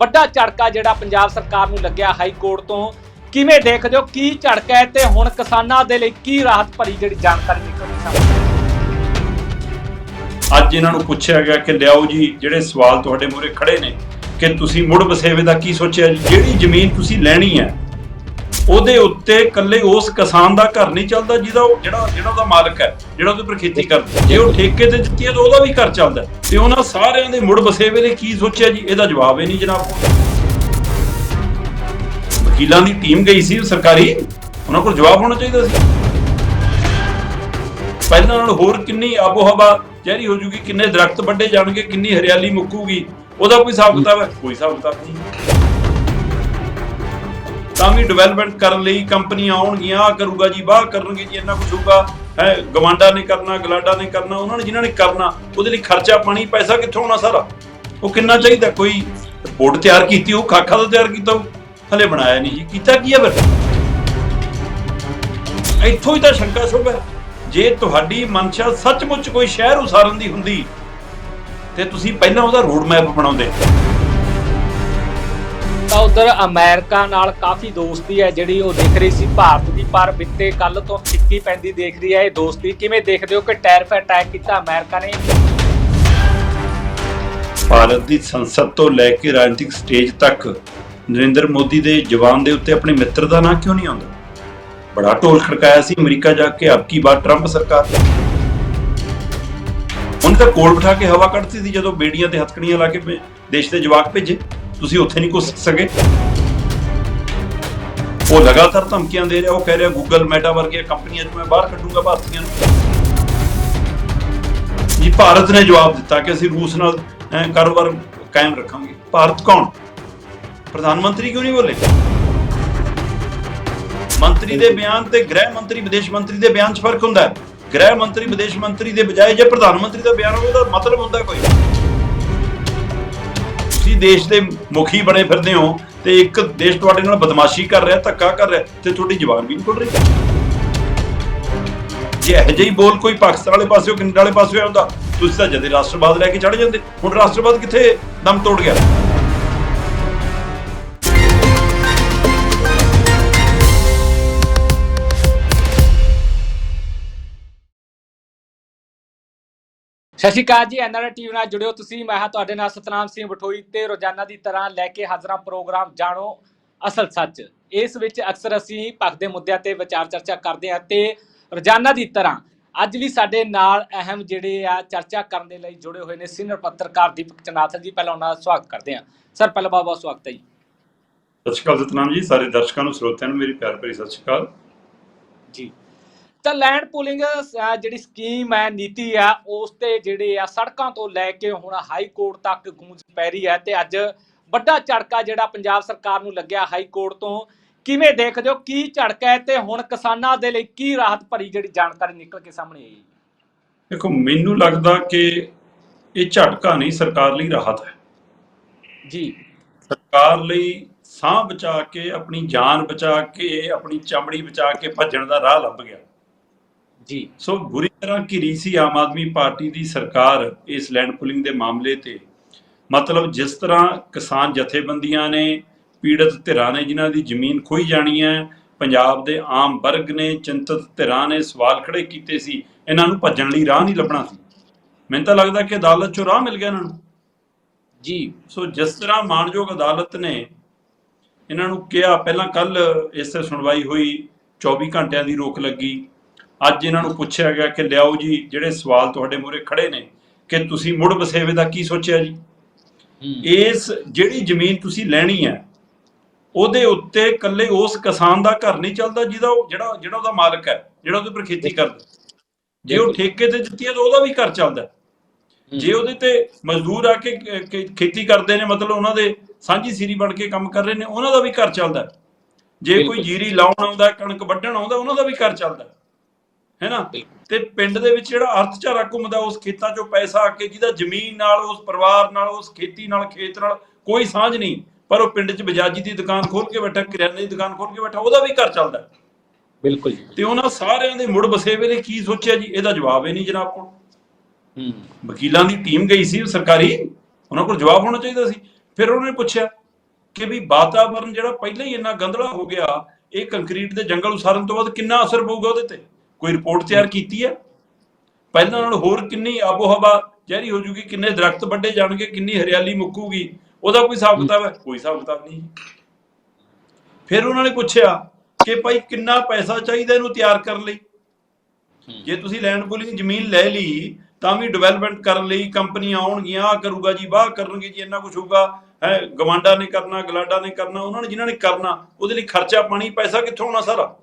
ਵੱਡਾ ਝੜਕਾ ਜਿਹੜਾ ਪੰਜਾਬ ਸਰਕਾਰ ਨੂੰ ਲੱਗਿਆ ਹਾਈ ਕੋਰਟ ਤੋਂ। ਕਿਵੇਂ ਦੇਖਦੇ ਹੋ? ਕੀ ਝੜਕਾ ਹੈ ਤੇ ਹੁਣ ਕਿਸਾਨਾਂ ਦੇ ਲਈ ਕੀ ਰਾਹਤ ਭਰੀ ਜਿਹੜੀ ਜਾਣਕਾਰੀ ਨਿਕਲਦੀ ਸਾਹਮਣੇ ਅੱਜ ਇਹਨਾਂ ਨੂੰ ਪੁੱਛਿਆ ਗਿਆ ਕਿ ਲਿਆਓ ਜੀ, ਜਿਹੜੇ ਸਵਾਲ ਤੁਹਾਡੇ ਮੂਹਰੇ ਖੜੇ ਨੇ, ਕਿ ਤੁਸੀਂ ਮੁੜ ਵਸੇਵੇ ਦਾ ਕੀ ਸੋਚਿਆ? ਜੀ ਜਿਹੜੀ ਜ਼ਮੀਨ ਤੁਸੀਂ ਲੈਣੀ ਹੈ ਉਹਦੇ ਉੱਤੇ ਇਕੱਲੇ ਉਸ ਕਿਸਾਨ ਦਾ ਘਰ ਨਹੀਂ ਚੱਲਦਾ ਜਿਹਦਾ ਉਹ- ਜਿਹੜਾ ਜਿਹੜਾ ਉਹਦਾ ਮਾਲਕ ਹੈ, ਜਿਹੜਾ ਉਹਦੇ ਉੱਪਰ ਖੇਤੀ ਕਰਦਾ। ਜੇ ਉਹ ਠੇਕੇ ਤੇ ਦਿੱਤੀ ਹੈ ਤਾਂ ਉਹਦਾ ਵੀ ਘਰ ਚੱਲਦਾ ਹੈ। ਤੇ ਉਹਨਾਂ ਸਾਰਿਆਂ ਦੇ ਮੁੜ ਵਸੇਵੇ ਲਈ ਕੀ ਸੋਚਿਆ ਜੀ? ਇਹਦਾ ਜਵਾਬ ਹੀ ਨਹੀਂ ਜਨਾਬ। ਵਕੀਲਾਂ ਦੀ ਟੀਮ ਗਈ ਸੀ ਸਰਕਾਰੀ। ਉਹਨਾਂ ਕੋਲ ਜਵਾਬ ਹੋਣਾ ਚਾਹੀਦਾ ਸੀ। ਪਹਿਲਾਂ ਨਾਲ ਹੋਰ ਕਿੰਨੀ ਆਬੋ ਹਵਾ ਜ਼ਹਿਰੀ ਹੋ ਜੂਗੀ, ਕਿੰਨੇ ਦਰਖਤ ਵੱਡੇ ਜਾਣਗੇ, ਕਿੰਨੀ ਹਰਿਆਲੀ ਮੁੱਕੂਗੀ, ਉਹਦਾ ਕੋਈ ਹਿਸਾਬ ਕਿਤਾਬ ਹੈ? ਕੋਈ ਹਿਸਾਬ ਕਿਤਾਬ ਨਹੀਂ। ਤਾਂ ਵੀ ਡਿਵੈਲਪਮੈਂਟ ਕਰਨ ਲਈ ਕੰਪਨੀਆਂ ਆਉਣਗੀਆਂ ਆ ਕਰੂਗਾ ਜੀ, ਬਾਹ ਕਰਨਗੇ ਜੀ, ਇੰਨਾ ਕੁਝ ਹੋਊਗਾ। ਹੈ, ਗਵਾਂਡਾ ਨੇ ਕਰਨਾ, ਗਲਾਡਾ ਨੇ ਕਰਨਾ, ਉਹਨਾਂ ਨੇ ਜਿਨ੍ਹਾਂ ਨੇ ਕਰਨਾ, ਉਹਦੇ ਲਈ ਖਰਚਾ ਪਾਣੀ, ਪੈਸਾ ਕਿੱਥੋਂ ਆਉਣਾ ਸਾਰਾ? ਉਹ ਕਿੰਨਾ ਚਾਹੀਦਾ? ਕੋਈ ਰਿਪੋਰਟ ਤਿਆਰ ਕੀਤੀ ਉਹ ਖਾਖਾ ਦਾ ਤਿਆਰ ਕੀਤਾ ਉਹ ਹਲੇ ਬਣਾਇਆ ਨਹੀਂ ਜੀ। ਕੀਤਾ ਕੀ ਹੈ ਫਿਰ? ਇੱਥੋਂ ਹੀ ਤਾਂ ਸ਼ੰਕਾ ਸ਼ੁਭ ਹੈ। ਜੇ ਤੁਹਾਡੀ ਮਨਸ਼ਾ ਸੱਚਮੁੱਚ ਕੋਈ ਸ਼ਹਿਰ ਉਸਾਰਨ ਦੀ ਹੁੰਦੀ, ਤੇ ਤੁਸੀਂ ਪਹਿਲਾਂ ਉਹਦਾ ਰੋਡ ਮੈਪ ਬਣਾਉਂਦੇ। ਤਾਂ ਉਧਰ ਅਮਰੀਕਾ ਨਾਲ ਕਾਫੀ ਦੋਸਤੀ ਹੈ ਜਿਹੜੀ ਉਹ ਦਿਖ ਰਹੀ ਸੀ ਭਾਰਤ ਦੀ, ਪਰ ਬਿੱਤੇ ਕੱਲ ਤੋਂ ਫਿੱਕੀ ਪੈਂਦੀ ਦੇਖ ਰਹੀ ਹੈ ਇਹ ਦੋਸਤੀ। ਕਿਵੇਂ ਦੇਖਦੇ ਹੋ ਕਿ ਟੈਰਿਫ ਅਟੈਕ ਕੀਤਾ ਅਮਰੀਕਾ ਨੇ? ਭਾਰਤ ਦੀ ਸੰਸਦ ਤੋਂ ਲੈ ਕੇ ਰਾਜਨੀਤਿਕ ਸਟੇਜ ਤੱਕ ਨਰਿੰਦਰ ਮੋਦੀ ਦੇ ਜਵਾਨ ਦੇ ਉੱਤੇ ਆਪਣੇ ਮਿੱਤਰ ਦਾ ਨਾਂ ਕਿਉਂ ਨਹੀਂ ਆਉਂਦਾ? ਬੜਾ ਢੋਲ ਖੜਕਾਇਆ ਸੀ ਅਮਰੀਕਾ ਜਾ ਕੇ ਅਬਕੀ ਬਾਰ ਟਰੰਪ ਸਰਕਾਰ ਉਹਨੇ ਤਾਂ ਕੋਲ ਬਿਠਾ ਕੇ ਹਵਾ ਕੱਢਤੀ ਸੀ ਜਦੋਂ ਬੇੜੀਆਂ ਤੇ ਹਥਕੜੀਆਂ ਲਾ ਕੇ ਦੇਸ਼ ਦੇ ਜਵਾਕ ਭੇਜੇ। ਤੁਸੀਂ ਉੱਥੇ ਨਹੀਂ ਕੁਛ ਸਕੇ। ਉਹ ਲਗਾਤਾਰ ਧਮਕੀਆਂ ਦੇ ਰਿਹਾ ਉਹ ਕਹਿ ਰਿਹਾ ਗੂਗਲ ਮੈਟਾ ਵਰਗੀਆਂ ਕੰਪਨੀਆਂ ਨੂੰ ਮੈਂ ਬਾਹਰ ਕੱਢੂੰਗਾ ਭਾਰਤੀਆਂ ਨੂੰ। ਜੀ ਭਾਰਤ ਨੇ ਜਵਾਬ ਦਿੱਤਾ ਕਿ ਅਸੀਂ ਰੂਸ ਨਾਲ ਕਾਰੋਬਾਰ ਕਾਇਮ ਰੱਖਾਂਗੇ। ਭਾਰਤ ਕੌਣ? ਪ੍ਰਧਾਨ ਮੰਤਰੀ ਕਿਉਂ ਨਹੀਂ ਬੋਲੇ? ਮੰਤਰੀ ਦੇ ਬਿਆਨ ਤੇ ਗ੍ਰਹਿ ਮੰਤਰੀ ਵਿਦੇਸ਼ ਮੰਤਰੀ ਦੇ ਬਿਆਨ 'ਚ ਫ਼ਰਕ ਹੁੰਦਾ ਹੈ। ਗ੍ਰਹਿ ਮੰਤਰੀ ਵਿਦੇਸ਼ ਮੰਤਰੀ ਦੇ ਬਜਾਏ ਜੇ ਪ੍ਰਧਾਨ ਮੰਤਰੀ ਦਾ ਬਿਆਨ ਹੋਵੇ ਉਹਦਾ ਮਤਲਬ ਹੁੰਦਾ ਕੋਈ? ਤੁਸੀਂ ਦੇਸ਼ ਦੇ ਮੁਖੀ ਬਣੇ ਫਿਰਦੇ ਹੋ ਤੇ ਇੱਕ ਦੇਸ਼ ਤੁਹਾਡੇ ਨਾਲ ਬਦਮਾਸ਼ੀ ਕਰ ਰਿਹਾ, ਧੱਕਾ ਕਰ ਰਿਹਾ ਤੇ ਤੁਹਾਡੀ ਜ਼ਬਾਨ ਵੀ ਨਹੀਂ ਖੁੱਲ ਰਹੀ। ਜੇ ਇਹੋ ਜਿਹੀ ਬੋਲ ਕੋਈ ਪਾਕਿਸਤਾਨ ਵਾਲੇ ਪਾਸਿਓ ਕੈਨੇਡਾ ਵਾਲੇ ਪਾਸਿਓਂ ਆਉਂਦਾ ਤੁਸੀਂ ਤਾਂ ਜਦੇ ਰਾਸ਼ਟਰਵਾਦ ਲੈ ਕੇ ਚੜ ਜਾਂਦੇ। ਹੁਣ ਰਾਸ਼ਟਰਵਾਦ ਕਿੱਥੇ ਦਮ ਤੋੜ ਗਿਆ? ਸਤਿ ਸ਼੍ਰੀ ਅਕਾਲ ਜੀ ਐਨਆਰ ਟੀਵੀ ਨਾਲ ਜੁੜਿਓ ਤੁਸੀਂ। ਮੈਂ ਹਾਂ ਤੁਹਾਡੇ ਨਾਲ ਸਤਨਾਮ ਸਿੰਘ ਬਠੋਈ ਤੇ ਰੋਜ਼ਾਨਾ ਦੀ ਤਰ੍ਹਾਂ ਲੈ ਕੇ ਹਾਜ਼ਰਾਂ ਪ੍ਰੋਗਰਾਮ ਜਾਣੋ ਅਸਲ ਸੱਚ। ਇਸ ਵਿੱਚ ਅਕਸਰ ਅਸੀਂ ਪੱਖ ਦੇ ਮੁੱਦਿਆਂ ਤੇ ਵਿਚਾਰ ਚਰਚਾ ਕਰਦੇ ਹਾਂ ਤੇ ਰੋਜ਼ਾਨਾ ਦੀ ਤਰ੍ਹਾਂ ਅੱਜ ਵੀ ਸਾਡੇ ਨਾਲ ਅਹਿਮ ਜਿਹੜੇ ਆ ਚਰਚਾ ਕਰਨ ਦੇ ਲਈ ਜੁੜੇ ਹੋਏ ਨੇ ਸੀਨੀਅਰ ਪੱਤਰਕਾਰ ਦੀਪਕ ਚਨਾਥਲ ਜੀ। ਪਹਿਲਾਂ ਉਹਨਾਂ ਦਾ ਸਵਾਗਤ ਕਰਦੇ ਹਾਂ। ਸਰ ਪਹਿਲਾਂ ਬਹੁਤ ਬਹੁਤ ਸਵਾਗਤ ਹੈ ਜੀ। ਸਤਿ ਸ਼੍ਰੀ ਅਕਾਲ ਸਤਨਾਮ ਜੀ ਸਾਰੇ ਦਰਸ਼ਕਾਂ ਨੂੰ ਸਰੋਤਿਆਂ ਨੂੰ ਮੇਰੀ ਪਿਆਰ ਭਰੀ ਸਤਿ ਸ਼੍ਰੀ ਅਕਾਲ। ਜੀ। ਤਾਂ ਲੈਂਡ ਪੂਲਿੰਗ ਜਿਹੜੀ ਸਕੀਮ ਹੈ ਨੀਤੀ ਆ ਉਸ ਤੇ ਜਿਹੜੇ ਆ ਸੜਕਾਂ ਤੋਂ ਲੈ ਕੇ ਹੁਣ ਹਾਈ ਕੋਰਟ ਤੱਕ ਗੂੰਜ ਪੈ ਰਹੀ ਹੈ ਤੇ ਅੱਜ ਵੱਡਾ ਝੜਕਾ ਜਿਹੜਾ ਪੰਜਾਬ ਸਰਕਾਰ ਨੂੰ ਲੱਗਿਆ ਹਾਈ ਕੋਰਟ ਤੋਂ। ਕਿਵੇਂ ਦੇਖਦੇ ਹੋ? ਕੀ ਝੜਕਾ ਹੈ ਤੇ ਹੁਣ ਕਿਸਾਨਾਂ ਦੇ ਲਈ ਕੀ ਰਾਹਤ ਭਰੀ ਜਿਹੜੀ ਜਾਣਕਾਰੀ ਨਿਕਲ ਕੇ ਸਾਹਮਣੇ ਆਈ? ਦੇਖੋ ਮੈਨੂੰ ਲੱਗਦਾ ਕਿ ਇਹ ਝਟਕਾ ਨਹੀਂ ਸਰਕਾਰ ਲਈ ਰਾਹਤ ਹੈ। ਜੀ। ਸਰਕਾਰ ਲਈ ਸਾਹ ਬਚਾ ਕੇ ਆਪਣੀ ਜਾਨ ਬਚਾ ਕੇ ਆਪਣੀ ਚਮੜੀ ਬਚਾ ਕੇ ਭੱਜਣ ਦਾ ਰਾਹ ਲੱਭ ਗਿਆ। ਜੀ। ਸੋ ਬੁਰੀ ਤਰ੍ਹਾਂ ਘਿਰੀ ਸੀ ਆਮ ਆਦਮੀ ਪਾਰਟੀ ਦੀ ਸਰਕਾਰ ਇਸ ਲੈਂਡ ਪੁਲਿੰਗ ਦੇ ਮਾਮਲੇ ਤੇ। ਮਤਲਬ ਜਿਸ ਤਰ੍ਹਾਂ ਕਿਸਾਨ ਜਥੇਬੰਦੀਆਂ ਨੇ ਪੀੜਤ ਧਿਰਾਂ ਨੇ ਜਿਨ੍ਹਾਂ ਦੀ ਜ਼ਮੀਨ ਖੋਈ ਜਾਣੀ ਹੈ ਪੰਜਾਬ ਦੇ ਆਮ ਵਰਗ ਨੇ ਚਿੰਤਤ ਧਿਰਾਂ ਨੇ ਸਵਾਲ ਖੜੇ ਕੀਤੇ ਸੀ ਇਹਨਾਂ ਨੂੰ ਭੱਜਣ ਲਈ ਰਾਹ ਨਹੀਂ ਲੱਭਣਾ ਸੀ। ਮੈਨੂੰ ਤਾਂ ਲੱਗਦਾ ਕਿ ਅਦਾਲਤ 'ਚੋਂ ਰਾਹ ਮਿਲ ਗਿਆ ਇਹਨਾਂ ਨੂੰ। ਜੀ। ਸੋ ਜਿਸ ਤਰ੍ਹਾਂ ਮਾਣਯੋਗ ਅਦਾਲਤ ਨੇ ਇਹਨਾਂ ਨੂੰ ਕਿਹਾ ਪਹਿਲਾਂ ਕੱਲ ਇਸ ਤੇ ਸੁਣਵਾਈ ਹੋਈ 24 ਘੰਟਿਆਂ ਦੀ ਰੋਕ ਲੱਗੀ। ਅੱਜ ਇਹਨਾਂ ਨੂੰ ਪੁੱਛਿਆ ਗਿਆ ਕਿ ਲਿਆਓ ਜੀ ਜਿਹੜੇ ਸਵਾਲ ਤੁਹਾਡੇ ਮੂਹਰੇ ਖੜੇ ਨੇ ਕਿ ਤੁਸੀਂ ਮੁੜ ਵਸੇਵੇ ਦਾ ਕੀ ਸੋਚਿਆ ਜੀ? ਇਸ ਜਿਹੜੀ ਜ਼ਮੀਨ ਤੁਸੀਂ ਲੈਣੀ ਹੈ ਉਹਦੇ ਉੱਤੇ ਇਕੱਲੇ ਉਸ ਕਿਸਾਨ ਦਾ ਘਰ ਨਹੀਂ ਚੱਲਦਾ ਜਿਹਦਾ ਜਿਹੜਾ ਜਿਹੜਾ ਉਹਦਾ ਮਾਲਕ ਹੈ ਜਿਹੜਾ ਉਹਦੇ ਉੱਪਰ ਖੇਤੀ ਕਰਦਾ। ਜੇ ਉਹ ਠੇਕੇ ਤੇ ਦਿੱਤੀ ਹੈ ਤਾਂ ਉਹਦਾ ਵੀ ਘਰ ਚੱਲਦਾ ਜੇ ਉਹਦੇ ਤੇ ਮਜ਼ਦੂਰ ਆ ਕੇ ਖੇਤੀ ਕਰਦੇ ਨੇ ਮਤਲਬ ਉਹਨਾਂ ਦੇ ਸਾਂਝੀ ਸੀਰੀ ਬਣ ਕੇ ਕੰਮ ਕਰ ਰਹੇ ਨੇ ਉਹਨਾਂ ਦਾ ਵੀ ਘਰ ਚੱਲਦਾ। ਜੇ ਕੋਈ। ਜੀਰੀ ਲਾਉਣ ਆਉਂਦਾ ਕਣਕ ਵੱਢਣ ਆਉਂਦਾ ਉਹਨਾਂ ਦਾ ਵੀ ਘਰ ਚੱਲਦਾ ਹੈ। ਹੈ ਨਾ ਬਿਲਕੁਲ। ਤੇ ਪਿੰਡ ਦੇ ਵਿੱਚ ਜਿਹੜਾ ਅਰਥਚਾਰਾ ਘੁੰਮਦਾ ਉਸ ਖੇਤਾਂ 'ਚੋਂ ਪੈਸਾ ਆ ਕੇ ਜਿਹਦਾ ਜ਼ਮੀਨ ਨਾਲ ਉਸ ਪਰਿਵਾਰ ਨਾਲ ਉਸ ਖੇਤੀ ਨਾਲ ਖੇਤ ਨਾਲ ਕੋਈ ਸਾਂਝ ਨਹੀਂ ਪਰ ਉਹ ਪਿੰਡ 'ਚ ਬਜਾਜੀ ਦੀ ਦੁਕਾਨ ਖੋਲ ਕੇ ਬੈਠਾ ਕਿਰਿਆਨੇ ਦੀ ਦੁਕਾਨ ਖੋਲ ਕੇ ਬੈਠਾ ਉਹਦਾ ਵੀ ਘਰ ਚੱਲਦਾ। ਬਿਲਕੁਲ ਜੀ ਤੇ ਉਹਨਾਂ ਸਾਰਿਆਂ ਦੇ ਮੁੜ ਵਸੇਵੇ ਲਈ ਕੀ ਸੋਚਿਆ ਜੀ ਇਹਦਾ ਜਵਾਬ ਹੀ ਨਹੀਂ ਜਨਾਬ ਕੋਲ ਹੂੰ ਵਕੀਲਾਂ ਦੀ ਟੀਮ ਗਈ ਸੀ ਸਰਕਾਰੀ ਉਹਨਾਂ ਕੋਲ ਜਵਾਬ ਹੋਣਾ ਚਾਹੀਦਾ ਸੀ ਫਿਰ ਉਹਨਾਂ ਨੇ ਪੁੱਛਿਆ ਕਿ ਵੀ ਵਾਤਾਵਰਣ ਜਿਹੜਾ ਪਹਿਲਾਂ ਹੀ ਇੰਨਾ ਗੰਦਲਾ ਹੋ ਗਿਆ ਇਹ ਕੰਕਰੀਟ ਦੇ ਜੰਗਲ ਉਸਾਰਨ ਤੋਂ ਬਾਅਦ ਕਿੰਨਾ ਅਸਰ ਪਊਗਾ ਉਹਦੇ ਤੇ ਕੋਈ ਰਿਪੋਰਟ ਤਿਆਰ ਕੀਤੀ ਹੈ? ਪਹਿਲਾਂ ਨਾਲ ਹੋਰ ਕਿੰਨੀ ਆਬੋ ਹਵਾ ਜ਼ਹਿਰੀ ਹੋ ਜੂਗੀ ਕਿੰਨੇ ਦਰਖਤ ਵੱਡੇ ਜਾਣਗੇ ਕਿੰਨੀ ਹਰਿਆਲੀ ਮੁੱਕੂਗੀ? ਉਹਦਾ ਕੋਈ ਹਿਸਾਬ ਕਿਤਾਬ ਹੈ? ਕੋਈ ਹਿਸਾਬ ਕਿਤਾਬ ਨਹੀਂ। ਫਿਰ ਉਹਨਾਂ ਨੇ ਪੁੱਛਿਆ ਕਿ ਭਾਈ ਕਿੰਨਾ ਪੈਸਾ ਚਾਹੀਦਾ ਇਹਨੂੰ ਤਿਆਰ ਕਰਨ ਲਈ? ਜੇ ਤੁਸੀਂ ਲੈਂਡ ਪੂਲਿੰਗ ਜ਼ਮੀਨ ਲੈ ਲਈ ਤਾਂ ਵੀ ਡਿਵੈਲਪਮੈਂਟ ਕਰਨ ਲਈ ਕੰਪਨੀਆਂ ਆਉਣਗੀਆਂ ਆ ਕਰੂਗਾ ਜੀ ਵਾਹ ਕਰਨਗੇ ਜੀ ਇੰਨਾ ਕੁਝ ਹੋਊਗਾ। ਹੈ ਗਵਾਂਡਾ ਨੇ ਕਰਨਾ ਗਲਾਡਾ ਨੇ ਕਰਨਾ ਉਹਨਾਂ ਨੇ ਜਿਨ੍ਹਾਂ ਨੇ ਕਰਨਾ ਉਹਦੇ ਲਈ ਖਰਚਾ ਪਾਣੀ ਪੈਸਾ ਕਿੱਥੋਂ ਆਉਣਾ ਸਾਰਾ?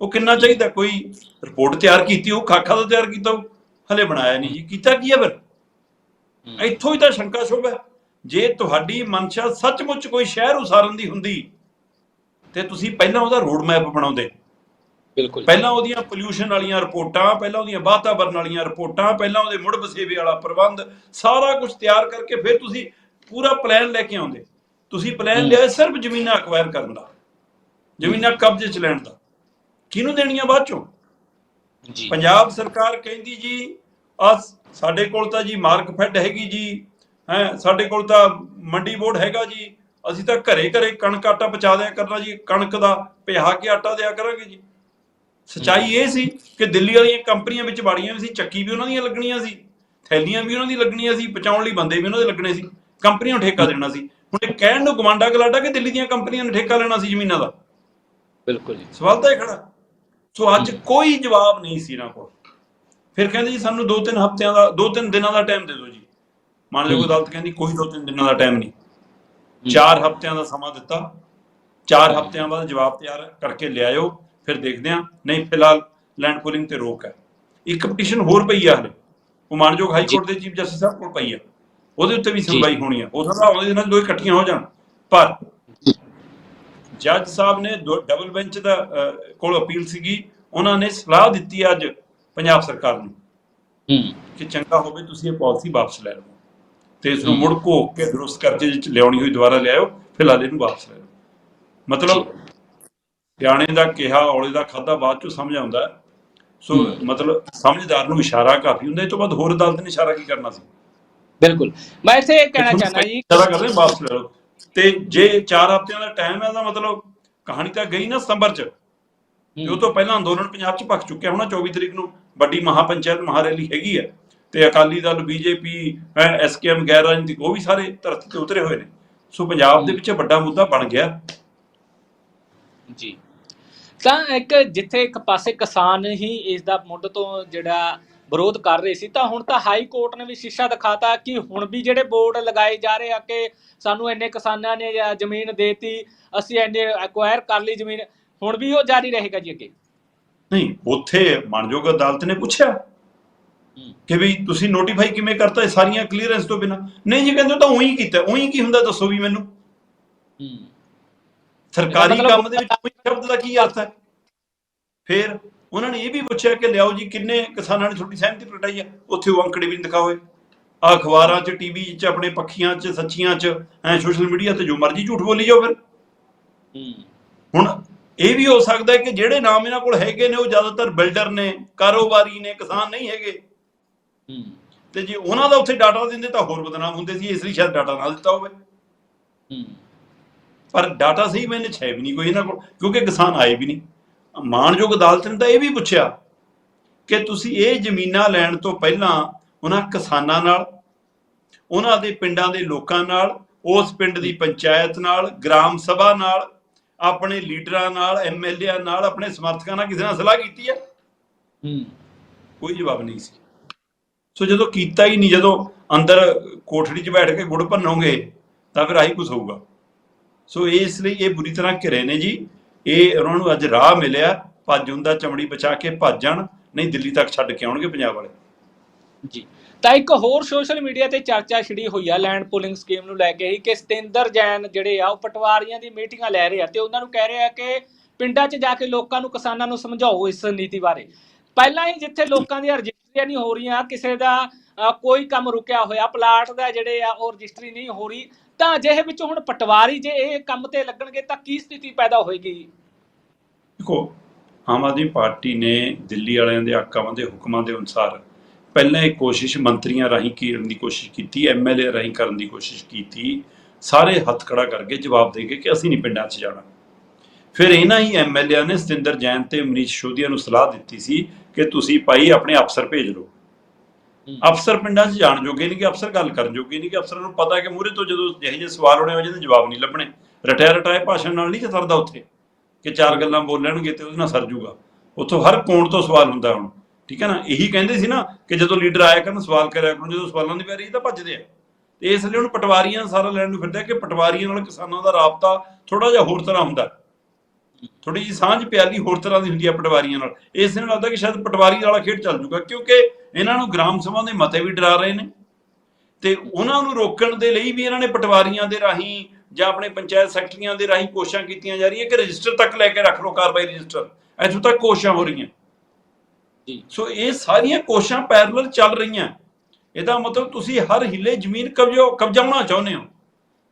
ਉਹ ਕਿੰਨਾ ਚਾਹੀਦਾ? ਕੋਈ ਰਿਪੋਰਟ ਤਿਆਰ ਕੀਤੀ ਉਹ ਖਾਕਾ ਤਾਂ ਤਿਆਰ ਕੀਤਾ ਹਲੇ ਬਣਾਇਆ ਨਹੀਂ ਜੀ। ਕੀਤਾ ਕੀ ਹੈ ਫਿਰ? ਇੱਥੋਂ ਹੀ ਤਾਂ ਸ਼ੰਕਾ ਸ਼ੁਭ ਹੈ। ਜੇ ਤੁਹਾਡੀ ਮਨਸ਼ਾ ਸੱਚਮੁੱਚ ਕੋਈ ਸ਼ਹਿਰ ਉਸਾਰਨ ਦੀ ਹੁੰਦੀ ਤੇ ਤੁਸੀਂ ਪਹਿਲਾਂ ਉਹਦਾ ਰੋਡ ਮੈਪ ਬਣਾਉਂਦੇ। ਬਿਲਕੁਲ ਪਹਿਲਾਂ ਉਹਦੀਆਂ ਪੋਲਿਊਸ਼ਨ ਵਾਲੀਆਂ ਰਿਪੋਰਟਾਂ ਪਹਿਲਾਂ ਉਹਦੀਆਂ ਵਾਤਾਵਰਣ ਵਾਲੀਆਂ ਰਿਪੋਰਟਾਂ ਪਹਿਲਾਂ ਉਹਦੇ ਮੁੜ ਵਸੇਵੇ ਵਾਲਾ ਪ੍ਰਬੰਧ ਸਾਰਾ ਕੁਝ ਤਿਆਰ ਕਰਕੇ ਫਿਰ ਤੁਸੀਂ ਪੂਰਾ ਪਲਾਨ ਲੈ ਕੇ ਆਉਂਦੇ। ਤੁਸੀਂ ਪਲਾਨ ਲਿਆ ਸਿਰਫ ਜ਼ਮੀਨਾਂ ਅਕਵਾਇਰ ਕਰਨ ਦਾ। ਜ਼ਮੀਨਾਂ ਕਬਜ਼ੇ 'ਚ ਲੈਣ ਦਾ। ਕਿਹਨੂੰ ਦੇਣੀਆਂ ਬਾਅਦ ਚੋਂ? ਜੀ। ਪੰਜਾਬ ਸਰਕਾਰ ਕਹਿੰਦੀ ਜੀ ਆ ਸਾਡੇ ਕੋਲ ਤਾਂ ਜੀ ਮਾਰਕ ਫੈਡ ਹੈਗੀ ਜੀ ਹੈ ਸਾਡੇ ਕੋਲ ਤਾਂ ਮੰਡੀ ਬੋਰਡ ਹੈਗਾ ਜੀ ਅਸੀਂ ਤਾਂ ਘਰੇ ਘਰੇ ਕਣਕ ਆਟਾ ਪਹੁੰਚਾ ਦਿਆ ਕਰਨਾ ਜੀ ਕਣਕ ਦਾ ਪਿਹਾ ਕੇ ਆਟਾ ਦਿਆ ਕਰਾਂਗੇ ਜੀ। ਸਚਾਈ ਇਹ ਸੀ ਕਿ ਦਿੱਲੀ ਵਾਲੀਆਂ ਕੰਪਨੀਆਂ ਵਿੱਚ ਬਾੜੀਆਂ ਵੀ ਸੀ ਚੱਕੀ ਵੀ ਉਹਨਾਂ ਦੀਆਂ ਲੱਗਣੀਆਂ ਸੀ ਥੈਲੀਆਂ ਵੀ ਉਹਨਾਂ ਦੀ ਲੱਗਣੀਆਂ ਸੀ ਪਹੁੰਚਾਉਣ ਲਈ ਬੰਦੇ ਵੀ ਉਹਨਾਂ ਦੇ ਲੱਗਣੇ ਸੀ ਕੰਪਨੀਆਂ ਨੂੰ ਠੇਕਾ ਦੇਣਾ ਸੀ। ਹੁਣ ਇਹ ਕਹਿਣ ਨੂੰ ਗਵਾਂਡਾ ਗਲਾਡਾ ਕਿ ਦਿੱਲੀ ਦੀਆਂ ਕੰਪਨੀਆਂ ਨੇ ਠੇਕਾ ਲੈਣਾ ਸੀ ਜ਼ਮੀਨਾਂ ਦਾ? ਬਿਲਕੁਲ ਜੀ। ਸਵਾਲ ਤਾਂ ਇਹ ਖੜਾ। ਸੋ ਅੱਜ ਕੋਈ ਜਵਾਬ ਨਹੀਂ ਸੀ ਇਹਨਾਂ ਕੋਲ। ਫਿਰ ਕਹਿੰਦੇ ਜੀ ਸਾਨੂੰ 2-3 ਹਫ਼ਤਿਆਂ ਦਾ 2-3 ਦਿਨਾਂ ਦਾ ਟਾਈਮ ਦੇ ਦਿਓ ਜੀ। ਮਾਨਯੋਗ ਅਦਾਲਤ ਕਹਿੰਦੀ ਕੋਈ 2-3 ਦਿਨਾਂ ਦਾ ਟਾਈਮ ਨਹੀਂ। 4 ਹਫ਼ਤਿਆਂ ਦਾ ਸਮਾਂ ਦਿੱਤਾ। 4 ਹਫ਼ਤਿਆਂ ਬਾਅਦ ਜਵਾਬ ਤਿਆਰ ਕਰਕੇ ਲਿਆਇਓ। ਫਿਰ ਦੇਖਦੇ ਹਾਂ। ਨਹੀਂ ਫਿਲਹਾਲ ਲੈਂਡ ਪੂਲਿੰਗ ਤੇ ਰੋਕ ਹੈ। ਇੱਕ ਪਟੀਸ਼ਨ ਹੋਰ ਪਈ ਆ ਹਲੇ। ਉਹ ਮਾਨਯੋਗ ਹਾਈ ਕੋਰਟ ਦੇ ਚੀਫ ਜਸਟਿਸ ਸਾਹਿਬ ਕੋਲ ਪਈ ਆ। ਉਹਦੇ ਉੱਤੇ ਵੀ ਸੁਣਵਾਈ ਹੋਣੀ ਆ। ਉਹ ਦਿਨਾਂ 'ਚ ਦੋ ਇਕੱਠੀਆਂ ਹੋ ਜਾਣ। ਪਰ ਜੱਜ ਸਾਹਿਬ ਨੇ ਡਬਲ ਬੈਂਚ ਦਾ ਕੋਲ ਅਪੀਲ ਸੀਗੀ। ਉਹਨਾਂ ਨੇ ਸਲਾਹ ਦਿੱਤੀ ਅੱਜ ਪੰਜਾਬ ਸਰਕਾਰ ਨੂੰ ਹੂੰ। ਕਿ ਚੰਗਾ ਹੋਵੇ ਤੁਸੀਂ ਇਹ ਪਾਲਿਸੀ ਵਾਪਸ ਲੈ ਲਓ। ਤੇ ਇਸ ਨੂੰ ਮੁੜ ਘੋਕ ਕੇ ਦਰੁਸਤ ਕਰਕੇ ਜੇ ਲਿਆਉਣੀ ਹੋਈ ਦੁਬਾਰਾ ਲਿਆਓ ਫਿਲਹਾਲ ਇਹਨੂੰ ਵਾਪਸ ਲੈ ਲਓ। ਮਤਲਬ ਸਿਆਣੇ ਦਾ ਕਿਹਾ ਔਲੇ ਦਾ ਖਾਦਾ ਬਾਅਦ ਚੋਂ ਸਮਝ ਆਉਂਦਾ। ਸੋ ਮਤਲਬ ਸਮਝਦਾਰ ਨੂੰ ਇਸ਼ਾਰਾ ਕਾਫੀ ਹੁੰਦਾ ਇਹ ਤੋਂ ਬਾਅਦ ਹੋਰ ਅਦਾਲਤ ਨੇ ਇਸ਼ਾਰਾ ਕੀ ਕਰਨਾ ਸੀ? ਬਿਲਕੁਲ। ਮੈਂ ਇੱਥੇ ਇਹ ਕਹਿਣਾ ਚਾਹਨਾ ਜੀ ਇਸ਼ਾਰਾ ਕਰਦੇ ਵਾਪਸ ਲੈ ਲਓ। ਤੇ ਜੇ 4 ਹਫ਼ਤਿਆਂ ਦਾ ਟਾਈਮ ਹੈ ਉਹਦਾ ਮਤਲਬ ਕਹਾਣੀ ਤਾਂ ਗਈ ਨਾ ਸਤੰਬਰ ਚ ਤੇ ਉਹ ਤੋਂ ਪਹਿਲਾਂ ਅੰਦੋਲਨ ਪੰਜਾਬ 'ਚ ਭਖ ਚੁੱਕਿਆ ਹੋਣਾ 24 ਤਰੀਕ ਨੂੰ ਵੱਡੀ ਮਹਾਪੰਚਾਇਤ ਮਹਾਰੈਲੀ ਹੈਗੀ ਹੈ ਤੇ ਅਕਾਲੀ ਦਲ ਬੀਜੇਪੀ ਐਸਕੇਐਮ ਗੈਰ ਰਾਜਨੀਤਿਕ ਉਹ ਵੀ ਸਾਰੇ ਧਰਤੀ ਤੇ ਉਤਰੇ ਹੋਏ ਨੇ। ਸੋ ਪੰਜਾਬ ਦੇ ਵਿੱਚ ਵੱਡਾ ਮੁੱਦਾ ਬਣ ਗਿਆ। ਜੀ। ਤਾਂ ਇੱਕ ਜਿੱਥੇ ਇੱਕ ਪਾਸੇ ਕਿਸਾਨ ਹੀ ਇਸ ਦਾ ਮੁੱਢ ਤੋਂ ਜਿਹੜਾ ਵਿਰੋਧ ਕਰ ਰਹੇ ਸੀ ਤਾਂ ਹੁਣ ਤਾਂ ਹਾਈ ਕੋਰਟ ਨੇ ਵੀ ਸ਼ੀਸ਼ਾ ਦਿਖਾਤਾ ਕਿ ਹੁਣ ਵੀ ਜਿਹੜੇ ਬੋਰਡ ਲਗਾਏ ਜਾ ਰਹੇ ਆ ਕਿ ਸਾਨੂੰ ਇੰਨੇ ਕਿਸਾਨਾਂ ਨੇ ਜ਼ਮੀਨ ਦੇਤੀ ਅਸੀਂ ਇੰਨੇ ਐਕਵਾਇਰ ਕਰ ਲਈ ਜ਼ਮੀਨ ਹੁਣ ਵੀ ਉਹ ਜਾਰੀ ਰਹੇਗਾ ਜੀ ਅੱਗੇ? ਨਹੀਂ ਉੱਥੇ ਮਾਨਯੋਗ ਅਦਾਲਤ ਨੇ ਪੁੱਛਿਆ ਕਿ ਵੀ ਤੁਸੀਂ ਨੋਟੀਫਾਈ ਕਿਵੇਂ ਕਰਤਾ ਇਹ ਸਾਰੀਆਂ ਕਲੀਅਰੈਂਸ ਤੋਂ ਬਿਨਾ। ਨਹੀਂ ਜੀ ਕਹਿੰਦੇ ਤਾਂ ਉਹੀ ਕੀਤਾ ਉਹੀ ਕੀ ਹੁੰਦਾ ਦੱਸੋ ਵੀ ਮੈਨੂੰ। ਸਰਕਾਰੀ ਕੰਮ ਦੇ ਵਿੱਚ ਕੋਈ ਸ਼ਬਦ ਦਾ ਕੀ ਅਰਥ ਹੈ? ਫਿਰ ਉਹਨਾਂ ਨੇ ਇਹ ਵੀ ਪੁੱਛਿਆ ਕਿ ਲਿਆਓ ਜੀ, ਕਿੰਨੇ ਕਿਸਾਨਾਂ ਨੇ ਤੁਹਾਡੀ ਸਹਿਮਤੀ ਪ੍ਰਗਟਾਈ ਹੈ ਉੱਥੇ ਉਹ ਅੰਕੜੇ ਵੀ ਨਹੀਂ ਦਿਖਾਏ ਆ ਅਖਬਾਰਾਂ 'ਚ, ਟੀਵੀ 'ਚ, ਆਪਣੇ ਪੱਖੀਆਂ 'ਚ, ਸੱਚੀਆਂ 'ਚ ਐ ਸੋਸ਼ਲ ਮੀਡੀਆ ਤੇ ਜੋ ਮਰਜ਼ੀ ਝੂਠ ਬੋਲੀ ਜਾਓ ਫਿਰ। ਹੁਣ ਇਹ ਵੀ ਹੋ ਸਕਦਾ ਹੈ ਕਿ ਜਿਹੜੇ ਨਾਮ ਇਹਨਾਂ ਕੋਲ ਹੈਗੇ ਨੇ, ਉਹ ਜ਼ਿਆਦਾਤਰ ਬਿਲਡਰ ਨੇ, ਕਾਰੋਬਾਰੀ ਨੇ, ਕਿਸਾਨ ਨਹੀਂ ਹੈਗੇ। ਤੇ ਜੇ ਉਹਨਾਂ ਦਾ ਉੱਥੇ ਡਾਟਾ ਦਿੰਦੇ ਤਾਂ ਹੋਰ ਬਦਨਾਮ ਹੁੰਦੇ ਸੀ, ਇਸ ਲਈ ਸ਼ਾਇਦ ਡਾਟਾ ਨਾ ਦਿੱਤਾ ਹੋਵੇ। ਪਰ ਡਾਟਾ ਸਹੀ ਮੈਨੇ ਛੇ ਵੀ ਨਹੀਂ ਕੋਈ ਇਹਨਾਂ ਕੋਲ, ਕਿਉਂਕਿ ਕਿਸਾਨ ਆਏ ਵੀ ਨਹੀਂ। ਮਾਨਯੋਗ ਅਦਾਲਤ ਨੇ ਤਾਂ ਇਹ ਵੀ ਪੁੱਛਿਆ ਕਿ ਤੁਸੀਂ ਇਹ ਜ਼ਮੀਨਾਂ ਲੈਣ ਤੋਂ ਪਹਿਲਾਂ ਉਹਨਾਂ ਕਿਸਾਨਾਂ ਨਾਲ ਉਹਨਾਂ ਦੇ ਪਿੰਡਾਂ ਦੇ ਲੋਕਾਂ ਨਾਲ ਉਸ ਪਿੰਡ ਦੀ ਪੰਚਾਇਤ ਨਾਲ ਗ੍ਰਾਮ ਸਭਾ ਨਾਲ ਆਪਣੇ ਲੀਡਰਾਂ ਨਾਲ ਐਮਐਲਏ ਨਾਲ ਆਪਣੇ ਸਮਰਥਕਾਂ ਨਾਲ ਕਿਸੇ ਨਾਲ ਸਲਾਹ ਕੀਤੀ ਹੈ? ਹੂੰ। ਕੋਈ ਜਵਾਬ ਨਹੀਂ ਸੀ। ਸੋ ਜਦੋਂ ਕੀਤਾ ਹੀ ਨਹੀਂ ਜਦੋਂ ਅੰਦਰ ਕੋਠੜੀ 'ਚ ਬੈਠ ਕੇ ਗੁੜ ਭੰਨੋਗੇ ਤਾਂ ਫਿਰ ਆਹੀ ਕੁਝ ਹੋਊਗਾ। ਸੋ ਇਸ ਲਈ ਇਹ ਬੁਰੀ ਤਰ੍ਹਾਂ ਘਿਰੇ ਨੇ ਜੀ। ਇਹ ਉਹਨਾਂ ਨੂੰ ਅੱਜ ਰਾਹ ਮਿਲਿਆ, ਭੱਜ ਹੁੰਦਾ, ਚਮੜੀ ਬਚਾ ਕੇ ਭੱਜ ਜਾਣ ਨਹੀਂ ਦਿੱਲੀ ਤੱਕ ਛੱਡ ਕੇ ਆਉਣਗੇ ਪੰਜਾਬ ਵਾਲੇ। ਜੀ। ਤਾਂ ਇੱਕ ਹੋਰ ਸੋਸ਼ਲ ਮੀਡੀਆ ਤੇ ਚਰਚਾ ਛਿੜੀ ਹੋਈ ਆ, ਲੈਂਡ ਪੂਲਿੰਗ ਸਕੀਮ ਨੂੰ ਲੈ ਕੇ ਹੀ ਕਿ ਸਤਿੰਦਰ ਜੈਨ ਜਿਹੜੇ ਆ, ਉਹ ਪਟਵਾਰੀਆਂ ਦੀ ਮੀਟਿੰਗਾਂ ਲੈ ਰਹੇ ਆ ਤੇ ਉਹਨਾਂ ਨੂੰ ਕਹਿ ਰਹੇ ਆ ਕਿ ਪਿੰਡਾਂ 'ਚ ਜਾ ਕੇ ਲੋਕਾਂ ਨੂੰ, ਕਿਸਾਨਾਂ ਨੂੰ ਸਮਝਾਓ ਇਸ ਨੀਤੀ ਬਾਰੇ। ਪਹਿਲਾਂ ਹੀ ਜਿੱਥੇ ਲੋਕਾਂ ਦੀਆਂ ਰਜਿਸਟਰੀਆਂ ਨਹੀਂ ਹੋ ਰਹੀਆਂ, ਕਿਸੇ ਦਾ ਕੋਈ ਕੰਮ ਰੁਕਿਆ ਹੋਇਆ, ਪਲਾਟ ਦਾ ਜਿਹੜੇ ਆ ਉਹ ਰਜਿਸਟਰੀ ਨਹੀਂ ਹੋ ਰਹੀ, ਤਾਂ ਅਜਿਹੇ ਵਿੱਚ ਹੁਣ ਪਟਵਾਰੀ ਜੇ ਇਹ ਕੰਮ ਤੇ ਲੱਗਣਗੇ ਤਾਂ ਕੀ ਸਥਿਤੀ ਪੈਦਾ ਹੋਏਗੀ? ਦੇਖੋ, ਆਮ ਆਦਮੀ ਪਾਰਟੀ ਨੇ ਦਿੱਲੀ ਵਾਲਿਆਂ ਦੇ ਆਕਾਵਾਂ ਦੇ ਹੁਕਮਾਂ ਦੇ ਅਨੁਸਾਰ ਪਹਿਲਾਂ ਇਹ ਕੋਸ਼ਿਸ਼ ਮੰਤਰੀਆਂ ਰਾਹੀਂ ਕਰਨ ਦੀ ਕੋਸ਼ਿਸ਼ ਕੀਤੀ ਐਮਐਲਏ ਰਾਹੀਂ ਕਰਨ ਦੀ ਕੋਸ਼ਿਸ਼ ਕੀਤੀ, ਸਾਰੇ ਹੱਥ ਖੜਾ ਕਰਕੇ ਜਵਾਬ ਦੇ ਗਏ ਕਿ ਅਸੀਂ ਨਹੀਂ ਪਿੰਡਾਂ 'ਚ ਜਾਣਾ। ਫਿਰ ਇਹਨਾਂ ਹੀ ਐਮਐਲਏ ਨੇ ਸਤਿੰਦਰ ਜੈਨ ਤੇ ਮਨੀਸ਼ ਸੋਧੀਆ ਨੂੰ ਸਲਾਹ ਦਿੱਤੀ ਸੀ ਕਿ ਤੁਸੀਂ ਭਾਈ ਆਪਣੇ ਅਫਸਰ ਭੇਜ ਲਓ ਅਫਸਰ ਪਿੰਡਾਂ 'ਚ ਜਾਣ ਜੋਗੇ ਨਹੀਂ ਕਿ ਅਫਸਰ ਗੱਲ ਕਰਨ ਜੋਗੇ ਨਹੀਂ ਕਿ ਅਫਸਰਾਂ ਨੂੰ ਪਤਾ ਕਿ ਮੂਹਰੇ ਤੋਂ ਜਦੋਂ ਜਿਹੇ ਜਿਹੇ ਸਵਾਲ ਹੋਣੇ ਹੋ ਜਿਹਦੇ ਜਵਾਬ ਨਹੀਂ ਲੱਭਣੇ। ਰਟਿਆ ਰਟਾਏ ਭਾਸ਼ਣ ਨਾਲ ਨਹੀਂ ਸਰਦਾ ਉੱਥੇ ਕਿ ਚਾਰ ਗੱਲਾਂ ਬੋਲਣਗੇ ਤੇ ਉਹਦੇ ਨਾਲ ਸਰ ਜੂਗਾ। ਉੱਥੋਂ ਹਰ ਕੋਣ ਤੋਂ ਸਵਾਲ ਹੁੰਦਾ ਹੁਣ, ਠੀਕ ਹੈ ਨਾ? ਇਹੀ ਕਹਿੰਦੇ ਸੀ ਨਾ ਕਿ ਜਦੋਂ ਲੀਡਰ ਆਇਆ ਕਰਨ, ਸਵਾਲ ਕਰਿਆ ਕਰਨ, ਜਦੋਂ ਸਵਾਲਾਂ ਦੀ ਵਾਰੀ ਤਾਂ ਭੱਜਦੇ ਆ। ਤੇ ਇਸ ਲਈ ਹੁਣ ਪਟਵਾਰੀਆਂ ਸਾਰਾ ਲੈਣ ਨੂੰ ਫਿਰਦਾ ਕਿ ਪਟਵਾਰੀਆਂ ਨਾਲ ਕਿਸਾਨਾਂ ਦਾ ਰਾਬਤਾ ਥੋੜਾ ਜਿਹਾ ਹੋਰ ਤਰ੍ਹਾਂ ਹੁੰਦਾ। ਥੋੜੀ ਜੀ ਸਾਂਝ ਪਿਆਲੀ ਹੋਰ ਤਰ੍ਹਾਂ ਦੀ ਹੁੰਦੀ ਹੈ ਪਟਵਾਰੀਆਂ ਨਾਲ। ਇਸ ਨੂੰ ਲੱਗਦਾ ਕਿ ਸ਼ਾਇਦ ਪਟਵਾਰੀ ਵਾਲਾ ਖੇਡ ਚੱਲ ਜੂਗਾ, ਕਿਉਂਕਿ ਇਹਨਾਂ ਨੂੰ ਗ੍ਰਾਮ ਸਭਾ ਦੇ ਮਤੇ ਵੀ ਡਰਾ ਰਹੇ ਨੇ। ਤੇ ਉਹਨਾਂ ਨੂੰ ਰੋਕਣ ਦੇ ਲਈ ਵੀ ਇਹਨਾਂ ਨੇ ਪਟਵਾਰੀਆਂ ਦੇ ਰਾਹੀਂ ਜਾਂ ਆਪਣੇ ਪੰਚਾਇਤ ਸੈਕਟਰੀਆਂ ਦੇ ਰਾਹੀਂ ਕੋਸ਼ਿਸ਼ਾਂ ਕੀਤੀਆਂ ਜਾ ਰਹੀਆਂ ਕਿ ਰਜਿਸਟਰ ਤੱਕ ਲੈ ਕੇ ਰੱਖ ਲਓ ਕਾਰਵਾਈ ਰਜਿਸਟਰ। ਇੱਥੋਂ ਤੱਕ ਕੋਸ਼ਿਸ਼ਾਂ ਹੋ ਰਹੀਆਂ। ਜੀ। ਸੋ ਇਹ ਸਾਰੀਆਂ ਕੋਸ਼ਿਸ਼ਾਂ ਪੈਰਲਲ ਚੱਲ ਰਹੀਆਂ। ਇਹਦਾ ਮਤਲਬ ਤੁਸੀਂ ਹਰ ਹਿੱਲੇ ਜ਼ਮੀਨ ਕਬਜ਼ਾ ਕਬਜ਼ਾਉਣਾ ਚਾਹੁੰਦੇ ਹੋ।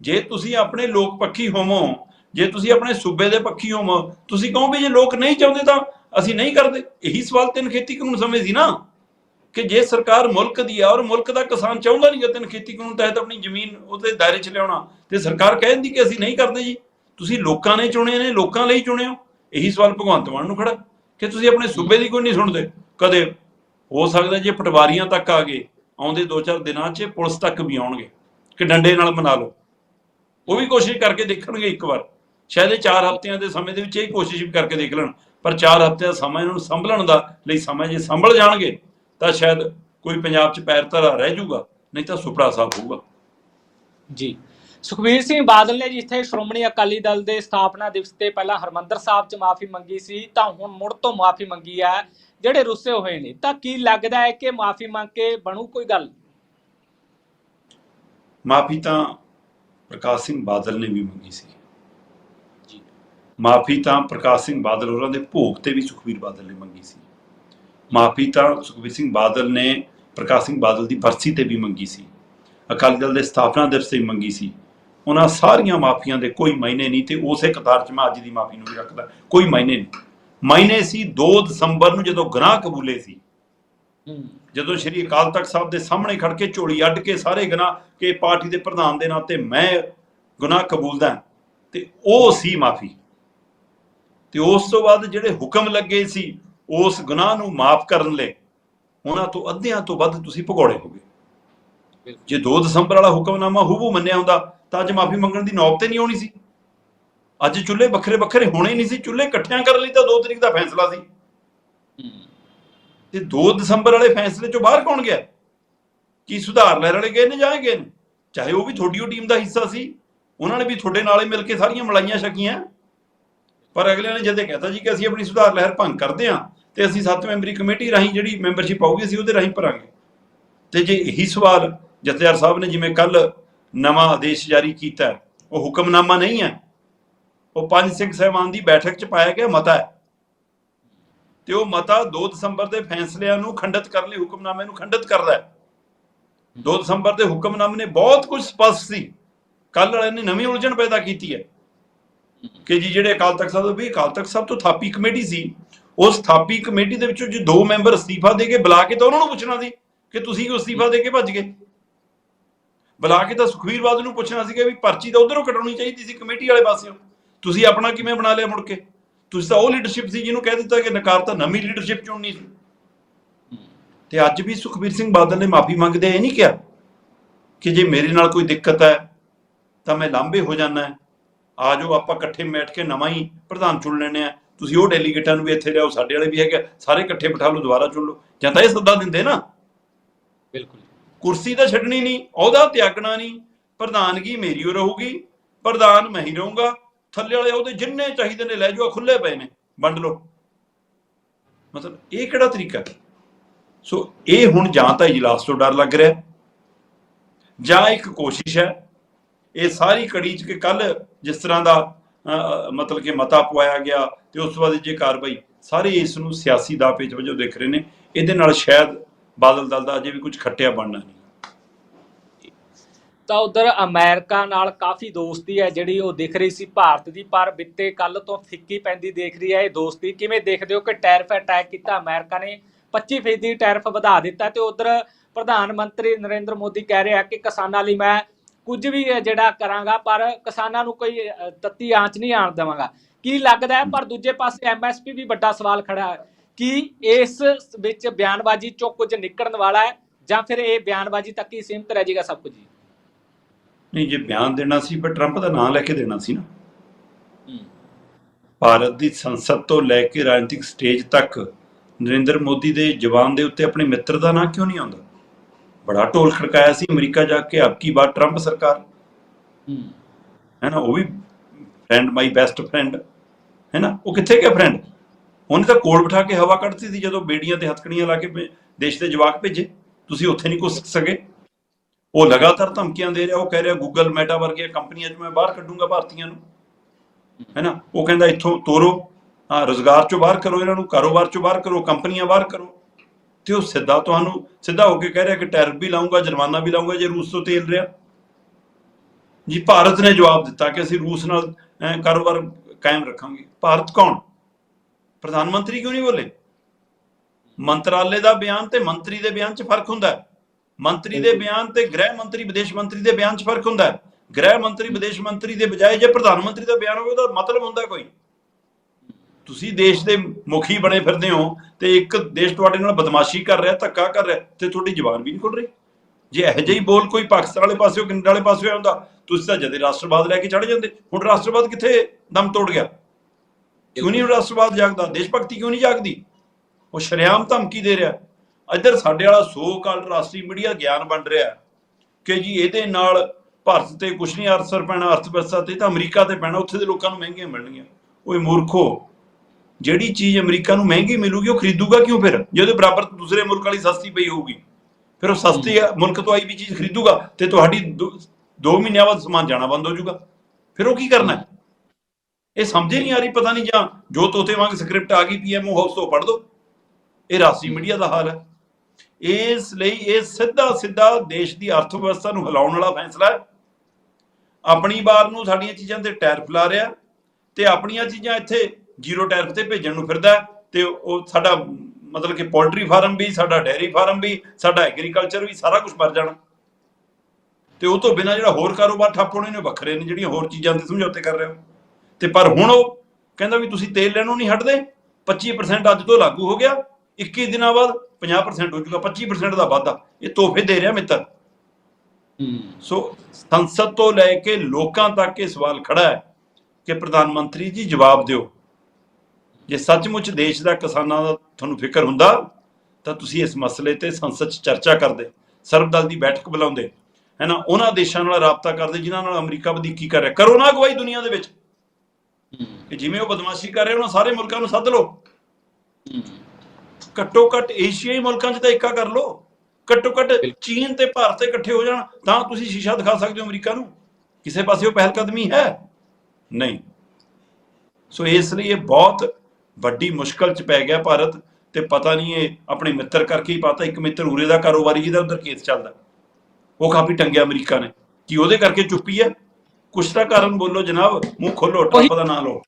ਜੇ ਤੁਸੀਂ ਆਪਣੇ ਲੋਕ ਪੱਖੀ ਹੋਵੋ ਜੇ ਤੁਸੀਂ ਆਪਣੇ ਸੂਬੇ ਦੇ ਪੱਖੀ ਹੋਵੋ ਤੁਸੀਂ ਕਹੋ ਵੀ ਜੇ ਲੋਕ ਨਹੀਂ ਚਾਹੁੰਦੇ ਤਾਂ ਅਸੀਂ ਨਹੀਂ ਕਰਦੇ। ਇਹੀ ਸਵਾਲ ਤਿੰਨ ਖੇਤੀ ਕਾਨੂੰਨ ਸਮੇਂ ਸੀ ਨਾ। ਕਿ ਜੇ ਸਰਕਾਰ ਮੁਲਕ ਦੀ ਆ ਔਰ ਮੁਲਕ ਦਾ ਕਿਸਾਨ ਚਾਹੁੰਦਾ ਨਹੀਂ ਕਿ ਖੇਤੀ ਕਾਨੂੰਨ ਤਹਿਤ ਆਪਣੀ ਜ਼ਮੀਨ ਉਹਦੇ ਦਾਇਰੇ 'ਚ ਲਿਆਉਣਾ, ਤੇ ਸਰਕਾਰ ਕਹਿੰਦੀ ਕਿ ਅਸੀਂ ਨਹੀਂ ਕਰਦੇ ਜੀ। ਤੁਸੀਂ ਲੋਕਾਂ ਨੇ ਚੁਣੇ ਨੇ, ਲੋਕਾਂ ਲਈ ਚੁਣੇ ਹੋ। ਇਹੀ ਸਵਾਲ ਭਗਵੰਤ ਮਾਨ ਨੂੰ ਖੜਾ। ਕਿ ਤੁਸੀਂ ਆਪਣੇ ਸੂਬੇ ਦੀ ਕੋਈ ਨਹੀਂ ਸੁਣਦੇ। ਕਦੇ ਹੋ ਸਕਦਾ ਜੇ ਪਟਵਾਰੀਆਂ ਤੱਕ ਆ ਗਏ, ਆਉਂਦੇ 2-4 ਦਿਨਾਂ 'ਚ ਪੁਲਿਸ ਤੱਕ ਵੀ ਆਉਣਗੇ। ਕਿ ਡੰਡੇ ਨਾਲ ਮਨਾ ਲਓ। ਉਹ ਵੀ ਕੋਸ਼ਿਸ਼ ਕਰਕੇ ਦੇਖਣਗੇ ਇੱਕ ਵਾਰ। ਸ਼ਾਇਦ ਇਹ 4 ਹਫ਼ਤਿਆਂ ਦੇ ਸਮੇਂ ਦੇ ਵਿੱਚ ਇਹ ਕੋਸ਼ਿਸ਼ ਕਰਕੇ ਦੇਖ ਲੈਣ। ਪਰ 4 ਹਫ਼ਤਿਆਂ ਦਾ ਸਮਾਂ ਇਹਨਾਂ ਨੂੰ ਸੰਭਲਣ ਦਾ ਲਈ ਸਮਾਂ ਜੇ ਸੰਭਲ ਜਾਣਗੇ ਤਾਂ ਸ਼ਾਇਦ ਕੋਈ ਪੰਜਾਬ 'ਚ ਪੈਰ ਧਰਾ ਰਹਿ ਜਾਊਗਾ ਨਹੀਂ ਤਾਂ ਸੁਪੜਾ ਸਾਫ਼ ਹੋਊਗਾ। ਜੀ। ਸੁਖਬੀਰ ਸਿੰਘ ਬਾਦਲ ਨੇ ਜਿੱਥੇ ਸ਼੍ਰੋਮਣੀ ਅਕਾਲੀ ਦਲ ਦੇ ਸਥਾਪਨਾ ਦਿਵਸ ਤੇ ਪਹਿਲਾਂ ਹਰਮੰਦਰ ਸਾਹਿਬ 'ਚ ਮਾਫੀ ਮੰਗੀ ਸੀ ਤਾਂ ਹੁਣ ਮੁੜ ਤੋਂ ਮਾਫੀ ਮੰਗੀ ਹੈ। ਜਿਹੜੇ ਰੁੱਸੇ ਹੋਏ ਨੇ ਤਾਂ ਕੀ ਲੱਗਦਾ ਹੈ ਕਿ ਮਾਫੀ ਮੰਗ ਕੇ ਬਣੂ ਕੋਈ ਗੱਲ? ਮਾਫੀ ਤਾਂ ਪ੍ਰਕਾਸ਼ ਸਿੰਘ ਬਾਦਲ ਨੇ ਵੀ ਮੰਗੀ ਸੀ। ਜੀ। ਮਾਫੀ ਤਾਂ ਪ੍ਰਕਾਸ਼ ਸਿੰਘ ਬਾਦਲ ਹੋਰਾਂ ਦੇ ਭੋਗ ਤੇ ਵੀ ਸੁਖਬੀਰ ਬਾਦਲ ਨੇ ਮੰਗੀ ਸੀ। ਮਾਫੀ ਤਾਂ ਸੁਖਬੀਰ ਸਿੰਘ ਬਾਦਲ ਨੇ ਪ੍ਰਕਾਸ਼ ਸਿੰਘ ਬਾਦਲ ਦੀ ਬਰਸੀ ਤੇ ਵੀ ਮੰਗੀ ਸੀ। ਅਕਾਲੀ ਦਲ ਦੇ ਸਥਾਪਨਾ ਦਿਵਸ ਤੇ ਵੀ ਮੰਗੀ ਸੀ। ਉਹਨਾਂ ਸਾਰੀਆਂ ਮਾਫੀਆਂ ਦੇ ਕੋਈ ਮਾਇਨੇ ਨਹੀਂ ਤੇ ਉਸੇ ਕਤਾਰ 'ਚ ਮੈਂ ਅੱਜ ਦੀ ਮਾਫੀ ਨੂੰ ਵੀ ਰੱਖਦਾ। ਕੋਈ ਮਾਇਨੇ ਨਹੀਂ। ਮਾਇਨੇ ਸੀ 2 ਦਸੰਬਰ ਨੂੰ ਜਦੋਂ ਗੁਨਾਹ ਕਬੂਲੇ ਸੀ। ਜਦੋਂ ਸ਼੍ਰੀ ਅਕਾਲ ਤਖਤ ਸਾਹਿਬ ਦੇ ਸਾਹਮਣੇ ਖੜ ਕੇ ਝੋਲੀ ਅੱਡ ਕੇ ਸਾਰੇ ਗੁਨਾਹ ਕਿ ਪਾਰਟੀ ਦੇ ਪ੍ਰਧਾਨ ਦੇ ਨਾਤੇ ਮੈਂ ਗੁਨਾਹ ਕਬੂਲਦਾ ਤੇ ਉਹ ਸੀ ਮਾਫੀ। ਤੇ ਉਸ ਤੋਂ ਬਾਅਦ ਜਿਹੜੇ ਹੁਕਮ ਲੱਗੇ ਸੀ ਉਸ ਗੁਨਾਹ ਨੂੰ ਮਾਫ ਕਰਨ ਲਈ ਉਹਨਾਂ ਤੋਂ ਅੱਧਿਆਂ ਤੋਂ ਵੱਧ ਤੁਸੀਂ ਭਗੌੜੇ ਹੋਗੇ। ਜੇ 2 ਦਸੰਬਰ ਵਾਲਾ ਹੁਕਮਨਾਮਾ ਹੂਬੂ ਮੰਨਿਆ ਹੁੰਦਾ ਤਾਂ ਅੱਜ ਮਾਫੀ ਮੰਗਣ ਦੀ ਨੌਬਤ ਹੀ ਨਹੀਂ ਆਉਣੀ ਸੀ। ਅੱਜ ਚੁੱਲ੍ਹੇ ਵੱਖਰੇ ਵੱਖਰੇ ਹੋਣੇ ਨਹੀਂ ਸੀ ਚੁੱਲ੍ਹੇ ਇਕੱਠਿਆਂ ਕਰਨ ਲਈ ਤਾਂ 2 ਤਰੀਕ ਦਾ ਫੈਸਲਾ ਸੀ। ਤੇ 2 ਦਸੰਬਰ ਵਾਲੇ ਫੈਸਲੇ ਚੋਂ ਬਾਹਰ ਕੌਣ ਗਿਆ? ਕੀ ਸੁਧਾਰ ਲੈਣ ਵਾਲੇ ਗਏ ਨੇ ਜਾਂ ਗਏ ਨੇ? ਚਾਹੇ ਉਹ ਵੀ ਤੁਹਾਡੀ ਉਹ ਟੀਮ ਦਾ ਹਿੱਸਾ ਸੀ ਉਹਨਾਂ ਨੇ ਵੀ ਤੁਹਾਡੇ ਨਾਲ ਹੀ ਮਿਲ ਕੇ ਸਾਰੀਆਂ ਮਲਾਈਆਂ ਛਕੀਆਂ। ਪਰ ਅਗਲੇ ਨੇ ਜਦੇ ਕਹਿਤਾ ਜੀ ਕਿ ਅਸੀਂ ਆਪਣੀ ਸੁਧਾਰ ਲਹਿਰ ਭੰਗ ਕਰਦੇ ਹਾਂ ਤੇ ਅਸੀਂ ਸੱਤ ਮੈਂਬਰੀ ਕਮੇਟੀ ਰਾਹੀਂ ਜਿਹੜੀ ਮੈਂਬਰਸ਼ਿਪ ਆਊਗੀ ਅਸੀਂ ਉਹਦੇ ਰਾਹੀਂ ਭਰਾਂਗੇ। ਤੇ ਜੇ ਇਹੀ ਸਵਾਲ ਜਥੇਦਾਰ ਸਾਹਿਬ ਨੇ ਜਿਵੇਂ ਕੱਲ ਨਵਾਂ ਆਦੇਸ਼ ਜਾਰੀ ਕੀਤਾ ਹੈ, ਉਹ ਹੁਕਮਨਾਮਾ ਨਹੀਂ ਹੈ ਉਹ ਪੰਜ ਸਿੰਘ ਸਹਿਬਾਨ ਦੀ ਬੈਠਕ 'ਚ ਪਾਇਆ ਗਿਆ ਮਤਾ ਹੈ। ਤੇ ਉਹ ਮਤਾ 2 ਦਸੰਬਰ ਦੇ ਫੈਸਲਿਆਂ ਨੂੰ ਖੰਡਿਤ ਕਰਨ ਲਈ ਹੁਕਮਨਾਮੇ ਨੂੰ ਖੰਡਿਤ ਕਰਦਾ ਹੈ। 2 ਦਸੰਬਰ ਦੇ ਹੁਕਮਨਾਮੇ ਨੇ ਬਹੁਤ ਕੁਝ ਸਪਸ਼ਟ ਸੀ। ਕੱਲ ਵਾਲੇ ਨੇ ਨਵੀਂ ਉਲਝਣ ਪੈਦਾ ਕੀਤੀ ਹੈ। ਕਿ ਜੀ ਜਿਹੜੇ ਅਕਾਲ ਤਖਤ ਸਾਹਿਬ ਵੀ ਅਕਾਲ ਤਖਤ ਸਾਹਿਬ ਤੋਂ ਥਾਪੀ ਕਮੇਟੀ ਸੀ ਉਹ ਸਥਾਪੀ ਕਮੇਟੀ ਦੇ ਵਿੱਚੋਂ ਜੇ ਦੋ ਮੈਂਬਰ ਅਸਤੀਫਾ ਦੇ ਕੇ ਬੁਲਾ ਕੇ ਤਾਂ ਉਹਨਾਂ ਨੂੰ ਪੁੱਛਣਾ ਸੀ ਕਿ ਤੁਸੀਂ ਕਿਉਂ ਅਸਤੀਫਾ ਦੇ ਕੇ ਭੱਜ ਗਏ। ਬੁਲਾ ਕੇ ਤਾਂ ਸੁਖਵੀਰ ਬਾਦਲ ਨੂੰ ਪੁੱਛਣਾ ਸੀਗਾ ਵੀ ਪਰਚੀ ਤਾਂ ਉਧਰੋਂ ਕਟਾਉਣੀ ਚਾਹੀਦੀ ਸੀ ਕਮੇਟੀ ਵਾਲੇ ਪਾਸਿਓਂ। ਤੁਸੀਂ ਆਪਣਾ ਕਿਵੇਂ ਬਣਾ ਲਿਆ ਮੁੜ ਕੇ? ਤੁਸੀਂ ਤਾਂ ਉਹ ਲੀਡਰਸ਼ਿਪ ਸੀ ਜਿਹਨੂੰ ਕਹਿ ਦਿੱਤਾ ਕਿ ਨਕਾਰ ਤਾਂ ਨਵੀਂ ਲੀਡਰਸ਼ਿਪ ਚੁਣਨੀ ਸੀ। ਤੇ ਅੱਜ ਵੀ ਸੁਖਬੀਰ ਸਿੰਘ ਬਾਦਲ ਨੇ ਮਾਫੀ ਮੰਗਦੇ ਇਹ ਨਹੀਂ ਕਿਹਾ ਕਿ ਜੇ ਮੇਰੇ ਨਾਲ ਕੋਈ ਦਿੱਕਤ ਹੈ, ਤਾਂ ਮੈਂ ਲਾਂਭੇ ਹੋ ਜਾਣਾ ਹੈ। ਆ ਜਾਓ, ਆਪਾਂ ਇਕੱਠੇ ਬੈਠ ਕੇ ਨਵਾਂ ਹੀ ਪ੍ਰਧਾਨ ਚੁਣ ਲੈਣੇ ਆ ਤੁਸੀਂ ਉਹ ਡੈਲੀਗੇਟਾਂ ਨੂੰ ਵੀ ਇੱਥੇ ਲਿਆਓ ਸਾਡੇ ਵਾਲੇ ਵੀ ਹੈਗੇ ਸਾਰੇ ਇਕੱਠੇ ਬਿਠਾ ਲਓ ਦੁਬਾਰਾ ਚੁਣ ਲਓ। ਜਾਂ ਤਾਂ ਇਹ ਸੱਦਾ ਦਿੰਦੇ ਨਾ। ਬਿਲਕੁਲ ਕੁਰਸੀ ਤਾਂ ਛੱਡਣੀ ਨਹੀਂ ਅਹੁਦਾ ਤਿਆਗਣਾ ਨਹੀਂ। ਪ੍ਰਧਾਨਗੀ ਮੇਰੀ ਓ ਰਹੂਗੀ ਪ੍ਰਧਾਨ ਮੈਂ ਹੀ ਰਹੂੰਗਾ। ਥੱਲੇ ਵਾਲੇ ਉਹਦੇ ਜਿੰਨੇ ਚਾਹੀਦੇ ਨੇ ਲੈ ਜਾਓ ਖੁੱਲੇ ਪਏ ਨੇ ਵੰਡ ਲਓ। ਮਤਲਬ ਇਹ ਕਿਹੜਾ ਤਰੀਕਾ? ਹੈ ਸੋ ਇਹ ਹੁਣ ਜਾਂ ਤਾਂ ਇਜਲਾਸ ਤੋਂ ਡਰ ਲੱਗ ਰਿਹਾ। ਹੈ, ਜਾਂ ਇੱਕ ਕੋਸ਼ਿਸ਼ ਹੈ ਇਹ ਸਾਰੀ ਕੜੀ ਚ ਕਿ ਕੱਲ ਜਿਸ ਤਰ੍ਹਾਂ ਦਾ ਮਤਲਬ ਕਿ ਮਤਾ ਪਵਾਇਆ ਗਿਆ ਤੇ ਉਸ ਤੋਂ ਬਾਅਦ ਜੇ ਕਾਰਵਾਈ, ਸਾਰੇ ਇਸ ਨੂੰ ਸਿਆਸੀ ਦਾ ਵਜੋਂ ਦੇਖ ਰਹੇ ਨੇ। ਇਹਦੇ ਨਾਲ ਸ਼ਾਇਦ ਬਾਦਲ ਦਲ ਦਾ ਅਜੇ ਵੀ ਕੁਝ ਖੱਟਿਆ ਬਣਨਾ ਨਹੀਂ। ਤਾਂ ਉਧਰ ਅਮਰੀਕਾ ਨਾਲ ਕਾਫੀ ਦੋਸਤੀ ਹੈ ਜਿਹੜੀ ਉਹ ਦਿਖ ਰਹੀ ਸੀ ਭਾਰਤ ਦੀ, ਪਰ ਬਿੱਤੇ ਕੱਲ ਤੋਂ ਫਿੱਕੀ ਪੈਂਦੀ ਦੇਖ ਰਹੀ ਹੈ ਇਹ ਦੋਸਤੀ। ਕਿਵੇਂ ਦੇਖਦੇ ਹੋ ਕਿ ਟੈਰਫ ਅਟੈਕ ਕੀਤਾ ਅਮਰੀਕਾ ਨੇ? 25% ਦੀ ਟੈਰਿਫ ਵਧਾ ਦਿੱਤਾ ਤੇ ਉਧਰ ਪ੍ਰਧਾਨ ਮੰਤਰੀ ਨਰਿੰਦਰ ਮੋਦੀ ਕਹਿ ਰਿਹਾ ਕਿ ਕਿਸਾਨਾਂ ਲਈ ਮੈਂ ਕੁਝ ਵੀ ਜਿਹੜਾ ਕਰਾਂਗਾ ਪਰ ਕਿਸਾਨਾਂ ਨੂੰ ਕੋਈ ਤੱਤੀ ਆਂਚ ਨਹੀਂ ਆਣ ਦੇਵਾਂਗਾ। ਕੀ ਲੱਗਦਾ ਹੈ ਪਰ ਦੂਜੇ ਪਾਸੇ ਐਮਐਸਪੀ ਵੀ ਵੱਡਾ ਸਵਾਲ ਖੜਾ ਹੈ ਕਿ ਇਸ ਵਿੱਚ ਬਿਆਨਬਾਜ਼ੀ ਚੋਂ ਕੁਝ ਨਿਕਲਣ ਵਾਲਾ ਹੈ ਜਾਂ ਫਿਰ ਇਹ ਬਿਆਨਬਾਜ਼ੀ ਤੱਕ ਹੀ ਸੀਮਤ ਰਹਿ ਜਾਏਗਾ ਸਭ ਕੁਝ ਨਹੀਂ ਜੇ ਬਿਆਨ ਦੇਣਾ ਸੀ ਪਰ ਟਰੰਪ ਦਾ ਨਾਂ ਲੈ ਕੇ ਦੇਣਾ ਸੀ ਨਾ। ਭਾਰਤ ਦੀ ਸੰਸਦ ਤੋਂ ਲੈ ਕੇ ਰਾਜਨੀਤਿਕ ਸਟੇਜ ਤੱਕ ਨਰਿੰਦਰ ਮੋਦੀ ਦੇ ਜਵਾਨ ਦੇ ਉੱਤੇ ਆਪਣੇ ਮਿੱਤਰ ਦਾ ਨਾਂ ਕਿਉਂ ਨਹੀਂ ਆਉਂਦਾ? ਬੜਾ ਢੋਲ ਖੜਕਾਇਆ ਸੀ ਅਮਰੀਕਾ ਜਾ ਕੇ ਆਪਕੀ ਬਾਤ ਟਰੰਪ ਸਰਕਾਰ। ਹੈ। ਨਾ ਉਹ ਵੀ ਫਰੈਂਡ ਮਾਈ ਬੈਸਟ ਫਰੈਂਡ ਹੈ ਨਾ ਉਹ ਕਿੱਥੇ ਗਿਆ ਫਰੈਂਡ ਉਹਨੇ ਤਾਂ ਕੋਲ ਬਿਠਾ ਕੇ ਹਵਾ ਕੱਢਤੀ ਸੀ ਜਦੋਂ ਬੇੜੀਆਂ ਤੇ ਹੱਥਕੜੀਆਂ ਲਾ ਕੇ ਦੇਸ਼ ਦੇ ਜਵਾਕ ਭੇਜੇ। ਤੁਸੀਂ ਉੱਥੇ ਨਹੀਂ ਕੁਛ ਸਕੇ। ਉਹ ਲਗਾਤਾਰ ਧਮਕੀਆਂ ਦੇ ਰਿਹਾ ਉਹ ਕਹਿ ਰਿਹਾ ਗੂਗਲ ਮੈਟਾ ਵਰਗੀਆਂ ਕੰਪਨੀਆਂ 'ਚ ਮੈਂ ਬਾਹਰ ਕੱਢੂੰਗਾ ਭਾਰਤੀਆਂ ਨੂੰ। ਹੈ ਨਾ ਉਹ ਕਹਿੰਦਾ ਇੱਥੋਂ ਤੋਰੋ ਹਾਂ ਰੋਜ਼ਗਾਰ ਚੋਂ ਬਾਹਰ ਕਰੋ ਇਹਨਾਂ ਨੂੰ ਕਾਰੋਬਾਰ ਚੋਂ ਬਾਹਰ ਕਰੋ ਕੰਪਨੀਆਂ ਬਾਹਰ ਕਰੋ। ਤੇ ਉਹ ਸਿੱਧਾ ਤੁਹਾਨੂੰ ਸਿੱਧਾ ਹੋ ਕੇ ਕਹਿ ਰਿਹਾ ਕਿ ਟੈਰਿਫ ਵੀ ਲਾਉਂਗਾ ਜੁਰਮਾਨਾ ਵੀ ਲਾਉਂਗਾ ਜੇ ਰੂਸ ਤੋਂ ਤੇਲ ਰਿਹਾ। ਜੀ ਭਾਰਤ ਨੇ ਜਵਾਬ ਦਿੱਤਾ ਕਿ ਅਸੀਂ ਰੂਸ ਨਾਲ ਕਾਰੋਬਾਰ ਕਾਇਮ ਰੱਖਾਂਗੇ। ਭਾਰਤ ਕੌਣ? ਪ੍ਰਧਾਨ ਮੰਤਰੀ ਕਿਉਂ ਨਹੀਂ ਬੋਲੇ? ਮੰਤਰਾਲੇ ਦਾ ਬਿਆਨ ਤੇ ਮੰਤਰੀ ਦੇ ਬਿਆਨ 'ਚ ਫ਼ਰਕ ਹੁੰਦਾ ਹੈ। ਮੰਤਰੀ ਦੇ ਬਿਆਨ ਤੇ ਗ੍ਰਹਿ ਮੰਤਰੀ ਵਿਦੇਸ਼ ਮੰਤਰੀ ਦੇ ਬਿਆਨ 'ਚ ਫ਼ਰਕ ਹੁੰਦਾ ਹੈ। ਗ੍ਰਹਿ ਮੰਤਰੀ ਵਿਦੇਸ਼ ਮੰਤਰੀ ਦੇ ਬਜਾਏ ਜੇ ਪ੍ਰਧਾਨ ਮੰਤਰੀ ਦਾ ਬਿਆਨ ਹੋਵੇ ਉਹਦਾ ਮਤਲਬ ਹੁੰਦਾ ਕੋਈ? ਤੁਸੀਂ ਦੇਸ਼ ਦੇ ਮੁਖੀ ਬਣੇ ਫਿਰਦੇ ਹੋ ਤੇ ਇੱਕ ਦੇਸ਼ ਤੁਹਾਡੇ ਨਾਲ ਬਦਮਾਸ਼ੀ ਕਰ ਰਿਹਾ, ਧੱਕਾ ਕਰ ਰਿਹਾ ਤੇ ਤੁਹਾਡੀ ਜਬਾਨ ਵੀ ਨਹੀਂ ਖੁੱਲ ਰਹੀ। ਜੇ ਇਹੋ ਜਿਹੀ ਬੋਲ ਕੋਈ ਪਾਕਿਸਤਾਨ ਵਾਲੇ ਪਾਸਿਓ ਕੈਨੇਡਾ ਵਾਲੇ ਪਾਸਿਓ ਆਉਂਦਾ ਤੁਸੀਂ ਤਾਂ ਜਦੇ ਰਾਸ਼ਟਰਵਾਦ ਲੈ ਕੇ ਚੜ ਜਾਂਦੇ। ਹੁਣ ਰਾਸ਼ਟਰਵਾਦ ਕਿੱਥੇ ਦਮ ਤੋੜ ਗਿਆ? ਕਿਉਂ ਨਹੀਂ ਰਾਸ਼ਟਰਵਾਦ ਜਾਗਦਾ? ਦੇਸ਼ ਭਗਤੀ ਕਿਉਂ ਨਹੀਂ ਜਾਗਦੀ? ਉਹ ਸ਼ਰੇਆਮ ਧਮਕੀ ਦੇ ਰਿਹਾ। ਇੱਧਰ ਸਾਡੇ ਵਾਲਾ ਸੋ ਕਾਲ ਰਾਸ਼ਟਰੀ ਮੀਡੀਆ ਗਿਆਨ ਵੰਡ ਰਿਹਾ ਕਿ ਜੀ ਇਹਦੇ ਨਾਲ ਭਾਰਤ ਤੇ ਕੁਝ ਨਹੀਂ ਅਰਸਰ ਪੈਣਾ, ਅਰਥ ਵਿਵਸਥਾ ਤੇ ਤਾਂ ਅਮਰੀਕਾ ਤੇ ਪੈਣਾ, ਉੱਥੇ ਦੇ ਲੋਕਾਂ ਨੂੰ ਮਹਿੰਗੀਆਂ ਮਿਲਣਗੀਆਂ। ਓਏ ਮੂਰਖੋ। ਜਿਹੜੀ ਚੀਜ਼ ਅਮਰੀਕਾ ਨੂੰ ਮਹਿੰਗੀ ਮਿਲੂਗੀ ਉਹ ਖਰੀਦੂਗਾ ਕਿਉਂ ਫਿਰ? ਜੇ ਉਹਦੇ ਬਰਾਬਰ ਦੂਸਰੇ ਮੁਲਕ ਵਾਲੀ ਸਸਤੀ ਪਈ ਹੋਊਗੀ। ਫਿਰ ਉਹ ਸਸਤੀ ਮੁਲਕ ਤੋਂ ਆਈ ਵੀ ਚੀਜ਼ ਖਰੀਦੂਗਾ ਤੇ ਤੁਹਾਡੀ 2 ਮਹੀਨਿਆਂ ਬਾਅਦ ਸਮਾਨ ਜਾਣਾ ਬੰਦ ਹੋ ਜਾਊਗਾ। ਫਿਰ ਉਹ ਕੀ ਕਰਨਾ ਇਹ ਸਮਝੇ ਨਹੀਂ ਆ ਰਹੀ ਪਤਾ ਨਹੀਂ ਜਾਂ ਜੋ ਤੋਤੇ ਵਾਂਗ ਸਕ੍ਰਿਪਟ ਆ ਗਈ ਪੀਐਮਓ ਹਾਊਸ ਤੋਂ ਪੜ੍ਹ ਦੋ। ਇਹ ਰਾਸ਼ਟਰੀ ਮੀਡੀਆ ਦਾ ਹਾਲ ਹੈ। ਇਸ ਲਈ ਇਹ ਸਿੱਧਾ ਸਿੱਧਾ ਦੇਸ਼ ਦੀ ਅਰਥ ਵਿਵਸਥਾ ਨੂੰ ਹਿਲਾਉਣ ਵਾਲਾ ਫੈਸਲਾ ਹੈ। ਆਪਣੀ ਵਾਰ ਨੂੰ ਸਾਡੀਆਂ ਚੀਜ਼ਾਂ ਤੇ ਟੈਰਿਫ ਲਾ ਰਿਹਾ ਤੇ ਆਪਣੀਆਂ ਚੀਜ਼ਾਂ ਇੱਥੇ ਜ਼ੀਰੋ ਟੈਰਿਫ ਤੇ ਭੇਜਣ ਨੂੰ ਫਿਰਦਾ ਤੇ ਉਹ ਸਾਡਾ ਮਤਲਬ ਕਿ ਪੋਲਟਰੀ ਫਾਰਮ ਵੀ ਸਾਡਾ ਡੈਰੀ ਫਾਰਮ ਵੀ ਸਾਡਾ ਐਗਰੀਕਲਚਰ ਵੀ ਸਾਰਾ ਕੁਝ ਮਰ ਜਾਣਾ। ਤੇ ਉਹ ਤੋਂ ਬਿਨਾ ਜਿਹੜਾ ਹੋਰ ਕਾਰੋਬਾਰ ਠੱਪ ਹੋਣੇ ਨੇ ਵੱਖਰੇ ਨੇ ਜਿਹੜੀਆਂ ਹੋਰ ਚੀਜ਼ਾਂ ਦੇ ਸਮਝੌਤੇ ਕਰ ਰਹੇ ਹੋ। ਤੇ ਪਰ ਹੁਣ ਉਹ ਕਹਿੰਦਾ ਵੀ ਤੁਸੀਂ ਤੇਲ ਲੈਣੋਂ ਨਹੀਂ ਹਟਦੇ 25% ਅੱਜ ਤੋਂ ਲਾਗੂ ਹੋ ਗਿਆ 21 ਦਿਨਾਂ ਬਾਅਦ 50% ਹੋ ਜਾਊਗਾ 25% ਦਾ ਵਾਧਾ। ਇਹ ਤੋਹਫੇ ਦੇ ਰਿਹਾ ਮਿੱਤਰ। ਸੋ ਸੰਸਦ ਤੋਂ ਲੈ ਕੇ ਲੋਕਾਂ ਤੱਕ ਇਹ ਸਵਾਲ ਖੜਾ ਹੈ ਕਿ ਪ੍ਰਧਾਨ ਮੰਤਰੀ ਜੀ ਜਵਾਬ ਦਿਓ। ਜੇ ਸੱਚਮੁੱਚ ਦੇਸ਼ ਦਾ ਕਿਸਾਨਾਂ ਦਾ ਤੁਹਾਨੂੰ ਫਿਕਰ ਹੁੰਦਾ ਤਾਂ ਤੁਸੀਂ ਇਸ ਮਸਲੇ ਤੇ ਸੰਸਦ 'ਚ ਚਰਚਾ ਕਰਦੇ ਸਰਬਦਲ ਦੀ ਬੈਠਕ ਬੁਲਾਉਂਦੇ ਹੈ ਨਾ ਉਹਨਾਂ ਦੇਸ਼ਾਂ ਨਾਲ ਰਾਬਤਾ ਕਰਦੇ ਜਿਨ੍ਹਾਂ ਨਾਲ ਅਮਰੀਕਾ ਵਧੀਕੀ ਕਰ ਰਿਹਾ। ਕਰੋ ਨਾ ਅਗਵਾਈ ਦੁਨੀਆ ਦੇ ਵਿੱਚ। ਕਿ ਜਿਵੇਂ ਉਹ ਬਦਮਾਸ਼ੀ ਕਰ ਰਹੇ ਉਹਨਾਂ ਸਾਰੇ ਮੁਲਕਾਂ ਨੂੰ ਸੱਦ ਲਓ। ਘੱਟੋ ਘੱਟ ਏਸ਼ੀਆਈ ਮੁਲਕਾਂ 'ਚ ਤਾਂ ਇੱਕਾ ਕਰ ਲਓ। ਘੱਟੋ ਘੱਟ ਚੀਨ ਤੇ ਭਾਰਤ ਇਕੱਠੇ ਹੋ ਜਾਣ ਤਾਂ ਤੁਸੀਂ ਸ਼ੀਸ਼ਾ ਦਿਖਾ ਸਕਦੇ ਹੋ ਅਮਰੀਕਾ ਨੂੰ। ਕਿਸੇ ਪਾਸੇ ਉਹ ਪਹਿਲ ਕਦਮੀ ਹੈ? ਨਹੀਂ। ਸੋ ਇਸ ਲਈ ਇਹ ਬਹੁਤ ਵੱਡੀ ਮੁਸ਼ਕਲ 'ਚ ਪੈ ਗਿਆ ਭਾਰਤ ਤੇ ਪਤਾ ਨਹੀਂ ਇਹ ਆਪਣੇ ਮਿੱਤਰ ਕਰਕੇ ਹੀ ਪਤਾ ਇੱਕ ਮਿੱਤਰ ਉਰੇ ਦਾ ਕਾਰੋਬਾਰੀ ਜਿਹਦਾ ਉਧਰ ਕੇਸ ਚੱਲਦਾ। ਉਹ ਕਾਫੀ ਟੰਗਿਆ ਅਮਰੀਕਾ ਨੇ। ਕੀ ਉਹਦੇ ਕਰਕੇ ਚੁੱਪੀ ਹੈ? ਕੁਛ ਤਾਂ ਕਾਰਨ ਬੋਲੋ ਜਨਾਬ ਮੂੰਹ ਖੋਲੋ ਟੱਪ ਦਾ ਨਾਂ ਲਓ।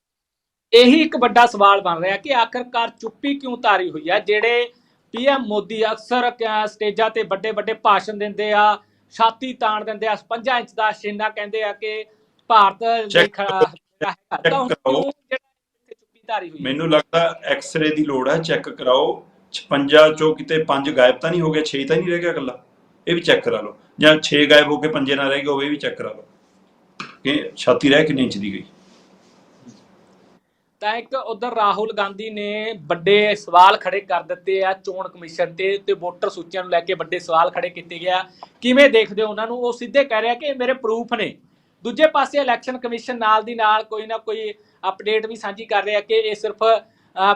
ਇਹੀ ਇੱਕ ਵੱਡਾ ਸਵਾਲ ਬਣ ਰਿਹਾ ਕਿ ਆਖਰਕਾਰ ਚੁੱਪੀ ਕਿਉਂ ਤਾਰੀ ਹੋਈ ਹੈ? ਜਿਹੜੇ ਪੀਐਮ ਮੋਦੀ ਅਕਸਰ ਸਟੇਜਾਂ ਤੇ ਵੱਡੇ ਵੱਡੇ ਭਾਸ਼ਣ ਦਿੰਦੇ ਆ ਛਾਤੀ ਤਾਣ ਦਿੰਦੇ ਆ 5 ਇੰਚ ਦਾ ਸ਼ੀਨਾ ਕਹਿੰਦੇ ਆ ਕਿ ਭਾਰਤ ਜਿਹੜਾ ਤਾਰੀ ਹੋਈ? ਮੈਨੂੰ ਲੱਗਦਾ ਐਕਸ-ਰੇ ਦੀ ਲੋੜ ਹੈ ਚੈੱਕ ਕਰਾਓ। 56 ਚੋਂ ਕਿਤੇ 5 ਗਾਇਬ ਤਾਂ ਨਹੀਂ ਹੋ ਗਏ 6 ਤਾਂ ਨਹੀਂ ਰਹਿ ਗਿਆ ਇਕੱਲਾ? ਇਹ ਵੀ ਚੈੱਕ ਕਰਾ ਲਓ। ਜਾਂ 6 ਗਾਇਬ ਹੋ ਕੇ ਪੰਜੇ ਨਾ ਰਹਿ ਗਏ ਉਹ ਵੀ ਚੈੱਕ ਕਰਾ ਲਓ। ਕਿ ਛਾਤੀ ਰਹਿ ਕਿੰਨੇ ਇੰਚ ਦੀ ਗਈ? ਤਾਂ ਇੱਕ ਉਧਰ ਰਾਹੁਲ ਗਾਂਧੀ ਨੇ ਵੱਡੇ ਸਵਾਲ ਖੜੇ ਕਰ ਦਿੱਤੇ ਆ ਚੋਣ ਕਮਿਸ਼ਨ ਤੇ ਤੇ ਵੋਟਰ ਸੂਚੀਆਂ ਨੂੰ ਲੈ ਕੇ ਵੱਡੇ ਸਵਾਲ ਖੜੇ ਕੀਤੇ ਗਿਆ ਕਿਵੇਂ ਦੇਖਦੇ ਹੋ ਉਹਨਾਂ ਨੂੰ? ਉਹ ਸਿੱਧੇ ਕਹਿ ਰਿਹਾ ਕਿ ਮੇਰੇ ਪ੍ਰੂਫ ਨੇ। ਦੂਜੇ ਪਾਸੇ ਇਲੈਕਸ਼ਨ ਕਮਿਸ਼ਨ ਨਾਲ ਦੀ ਨਾਲ ਕੋਈ ਨਾ ਕੋਈ ਅਪਡੇਟ ਵੀ ਸਾਂਝੀ ਕਰ ਰਿਹਾ ਕਿ ਇਹ ਸਿਰਫ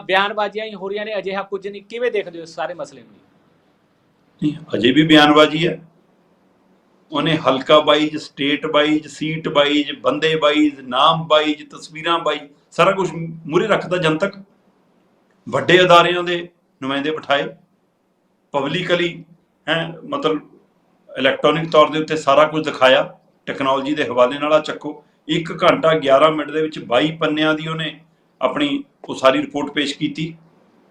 ਬਿਆਨਬਾਜ਼ੀਆਂ ਹੀ ਹੋ ਰਹੀਆਂ ਨੇ, ਅਜਿਹਾ ਕੁਝ ਨਹੀਂ। ਕਿਵੇਂ ਦੇਖਦੇ ਹੋ ਸਾਰੇ ਮਸਲੇ ਨੂੰ? ਨਹੀਂ, ਅਜੇ ਵੀ ਬਿਆਨਬਾਜ਼ੀ ਹੈ। ਉਹਨੇ ਹਲਕਾ wise state wise seat wise ਬੰਦੇ ਵਾਈਜ਼ ਨਾਮ ਵਾਈਜ਼ ਤਸਵੀਰਾਂ ਵਾਈਜ਼ ਸਾਰਾ ਕੁਝ ਮੂਰੇ ਰੱਖਦਾ ਜਨਤਕ। ਵੱਡੇ ਅਦਾਰਿਆਂ ਦੇ ਨੁਮਾਇੰਦੇ ਬਿਠਾਏ। ਪਬਲਿਕਲੀ, ਹੈ, ਮਤਲਬ ਇਲੈਕਟ੍ਰੋਨਿਕ ਤੌਰ ਦੇ ਉੱਤੇ ਸਾਰਾ ਕੁਝ ਦਿਖਾਇਆ। ਟੈਕਨੋਲੋਜੀ ਦੇ ਹਵਾਲੇ ਨਾਲ ਆ ਚੱਕੋ। 1 ਘੰਟਾ 11 ਮਿੰਟ ਦੇ ਵਿੱਚ 22 ਪੰਨਿਆਂ ਦੀ ਉਹਨੇ ਆਪਣੀ ਉਹ ਸਾਰੀ ਰਿਪੋਰਟ ਪੇਸ਼ ਕੀਤੀ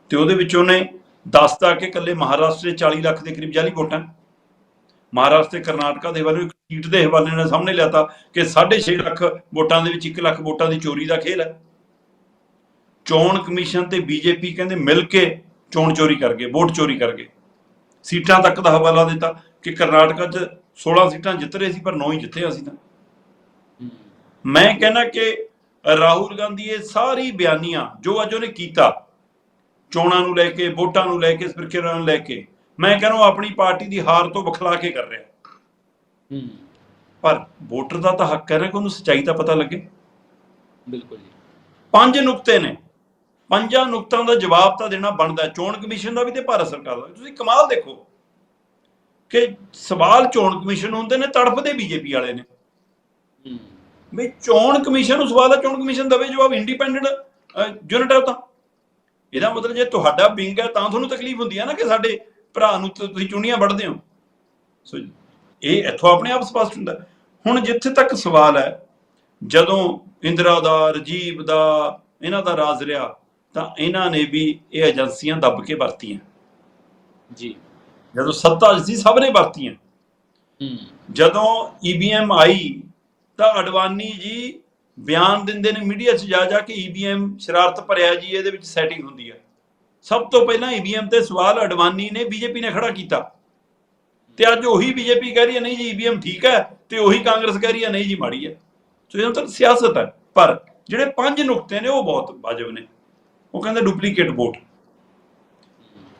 ਤੇ ਉਹਦੇ ਵਿੱਚ ਉਹਨੇ ਦੱਸਤਾ ਕਿ ਕੱਲੇ ਮਹਾਰਾਸ਼ਟਰ ਦੇ 40 ਲੱਖ ਦੇ ਕਰੀਬ ਜਾਲੀ ਵੋਟਾਂ। ਮਹਾਰਾਸ਼ਟਰ ਤੇ ਕਰਨਾਟਕਾ ਦੇ ਹਵਾਲੇ ਇੱਕ ਸੀਟ ਦੇ ਹਵਾਲੇ ਨਾਲ ਸਾਹਮਣੇ ਲਿਆਤਾ ਕਿ 6.5 ਲੱਖ ਵੋਟਾਂ ਦੇ ਵਿੱਚ 1 ਲੱਖ ਵੋਟਾਂ ਦੀ ਚੋਰੀ ਦਾ ਖੇਲ ਹੈ। ਚੋਣ ਕਮਿਸ਼ਨ ਤੇ ਬੀਜੇਪੀ ਕਹਿੰਦੇ ਮਿਲ ਕੇ ਚੋਣ ਚੋਰੀ ਕਰ ਗਏ, ਵੋਟ ਚੋਰੀ ਕਰ ਗਏ। ਸੀਟਾਂ ਤੱਕ ਦਾ ਹਵਾਲਾ ਦਿੱਤਾ ਕਿ ਕਰਨਾਟਕਾ 'ਚ 16 ਸੀਟਾਂ ਜਿੱਤ ਰਹੇ ਸੀ, ਪਰ 9 ਹੀ ਜਿੱਤੇ ਅਸੀਂ ਤਾਂ। ਮੈਂ ਕਹਿੰਦਾ ਕਿ ਰਾਹੁਲ ਗਾਂਧੀ ਇਹ ਸਾਰੀ ਬਿਆਨੀਆਂ ਜੋ ਅੱਜ ਉਹਨੇ ਕੀਤਾ ਚੋਣਾਂ ਨੂੰ ਲੈ ਕੇ ਵੋਟਾਂ ਨੂੰ ਲੈ ਕੇ ਇਸ ਪ੍ਰਕਿਰਿਆ ਨੂੰ ਲੈ ਕੇ ਮੈਂ ਕਹਿੰਦਾ ਉਹ ਆਪਣੀ ਪਾਰਟੀ ਦੀ ਹਾਰ ਤੋਂ ਬਖਲਾ ਕੇ ਕਰ ਰਿਹਾ। ਹੂੰ। ਪਰ ਵੋਟਰ ਦਾ ਤਾਂ ਹੱਕ ਹੈ ਨਾ ਕਿ ਉਹਨੂੰ ਸੱਚਾਈ ਦਾ ਪਤਾ ਲੱਗੇ। ਬਿਲਕੁਲ ਜੀ। ਪੰਜ ਨੁਕਤੇ ਨੇ। ਪੰਜਾਂ ਨੁਕਤਾਂ ਦਾ ਜਵਾਬ ਤਾਂ ਦੇਣਾ ਬਣਦਾ। ਚੋਣ ਕਮਿਸ਼ਨ ਦਾ ਵੀ ਤੇ ਭਾਰਤ ਸਰਕਾਰ ਦਾ। ਤੁਸੀਂ ਕਮਾਲ ਦੇਖੋ ਕਿ ਸਵਾਲ ਚੋਣ ਕਮਿਸ਼ਨ ਹੁੰਦੇ ਨੇ ਤੜਫਦੇ ਬੀਜੇਪੀ ਵਾਲੇ ਨੇ। ਹੂੰ। ਵੀ ਚੋਣ ਕਮਿਸ਼ਨ ਨੂੰ ਸਵਾਲ ਹੈ ਚੋਣ ਕਮਿਸ਼ਨ ਦਵੇ ਜਵਾਬ ਇੰਡੀਪੈਂਡੈਂਟ ਯੂਨਿਟ ਹੈ ਉਹ ਤਾਂ। ਇਹਦਾ ਮਤਲਬ ਜੇ ਤੁਹਾਡਾ ਵਿੰਗ ਹੈ ਤਾਂ ਤੁਹਾਨੂੰ ਤਕਲੀਫ ਹੁੰਦੀ ਹੈ ਨਾ ਕਿ ਸਾਡੇ ਭਰਾ ਨੂੰ ਤੁਸੀਂ ਚੁੰਨੀਆਂ ਵੱਢਦੇ ਹੋ। ਸੋ ਇਹ ਇੱਥੋਂ ਆਪਣੇ ਆਪ ਸਪਸ਼ਟ ਹੁੰਦਾ। ਹੁਣ ਜਿੱਥੇ ਤੱਕ ਸਵਾਲ ਹੈ ਜਦੋਂ ਇੰਦਰਾ ਦਾ ਰਜੀਵ ਦਾ ਇਹਨਾਂ ਦਾ ਰਾਜ ਰਿਹਾ ਤਾਂ ਇਹਨਾਂ ਨੇ ਵੀ ਇਹ ਏਜੰਸੀਆਂ ਦੱਬ ਕੇ ਵਰਤੀਆਂ। ਜੀ। ਜਦੋਂ ਸੱਤਾ ਸੀ ਸਭ ਨੇ ਵਰਤੀਆਂ। ਹੂੰ। ਜਦੋਂ ਈਵੀਐਮ ਆਈ ਤਾਂ ਅਡਵਾਨੀ ਜੀ ਬਿਆਨ ਦਿੰਦੇ ਨੇ ਮੀਡੀਆ 'ਚ ਜਾ ਜਾ ਕੇ ਈਵੀਐਮ ਸ਼ਰਾਰਤ ਭਰਿਆ ਜੀ, ਇਹਦੇ ਵਿੱਚ ਸੈਟਿੰਗ ਹੁੰਦੀ ਹੈ ਸਭ ਤੋਂ ਪਹਿਲਾਂ ਈਵੀਐਮ ਤੇ ਸਵਾਲ ਅਡਵਾਨੀ ਨੇ ਬੀਜੇਪੀ ਨੇ ਖੜਾ ਕੀਤਾ। ਤੇ ਅੱਜ ਉਹੀ ਬੀਜੇਪੀ ਕਹਿ ਰਹੀ ਹੈ ਨਹੀਂ ਜੀ ਈਵੀਐਮ ਠੀਕ ਹੈ, ਤੇ ਉਹੀ ਕਾਂਗਰਸ ਕਹਿ ਰਹੀ ਹੈ ਨਹੀਂ ਜੀ, ਮਾੜੀ ਹੈ। ਸੋ ਇਹ ਤਾਂ ਸਿਆਸਤ ਹੈ, ਪਰ ਜਿਹੜੇ ਪੰਜ ਨੁਕਤੇ ਨੇ, ਉਹ ਬਹੁਤ ਵਾਜਬ ਨੇ। ਉਹ ਕਹਿੰਦੇ ਡੁਪਲੀਕੇਟ ਵੋਟ।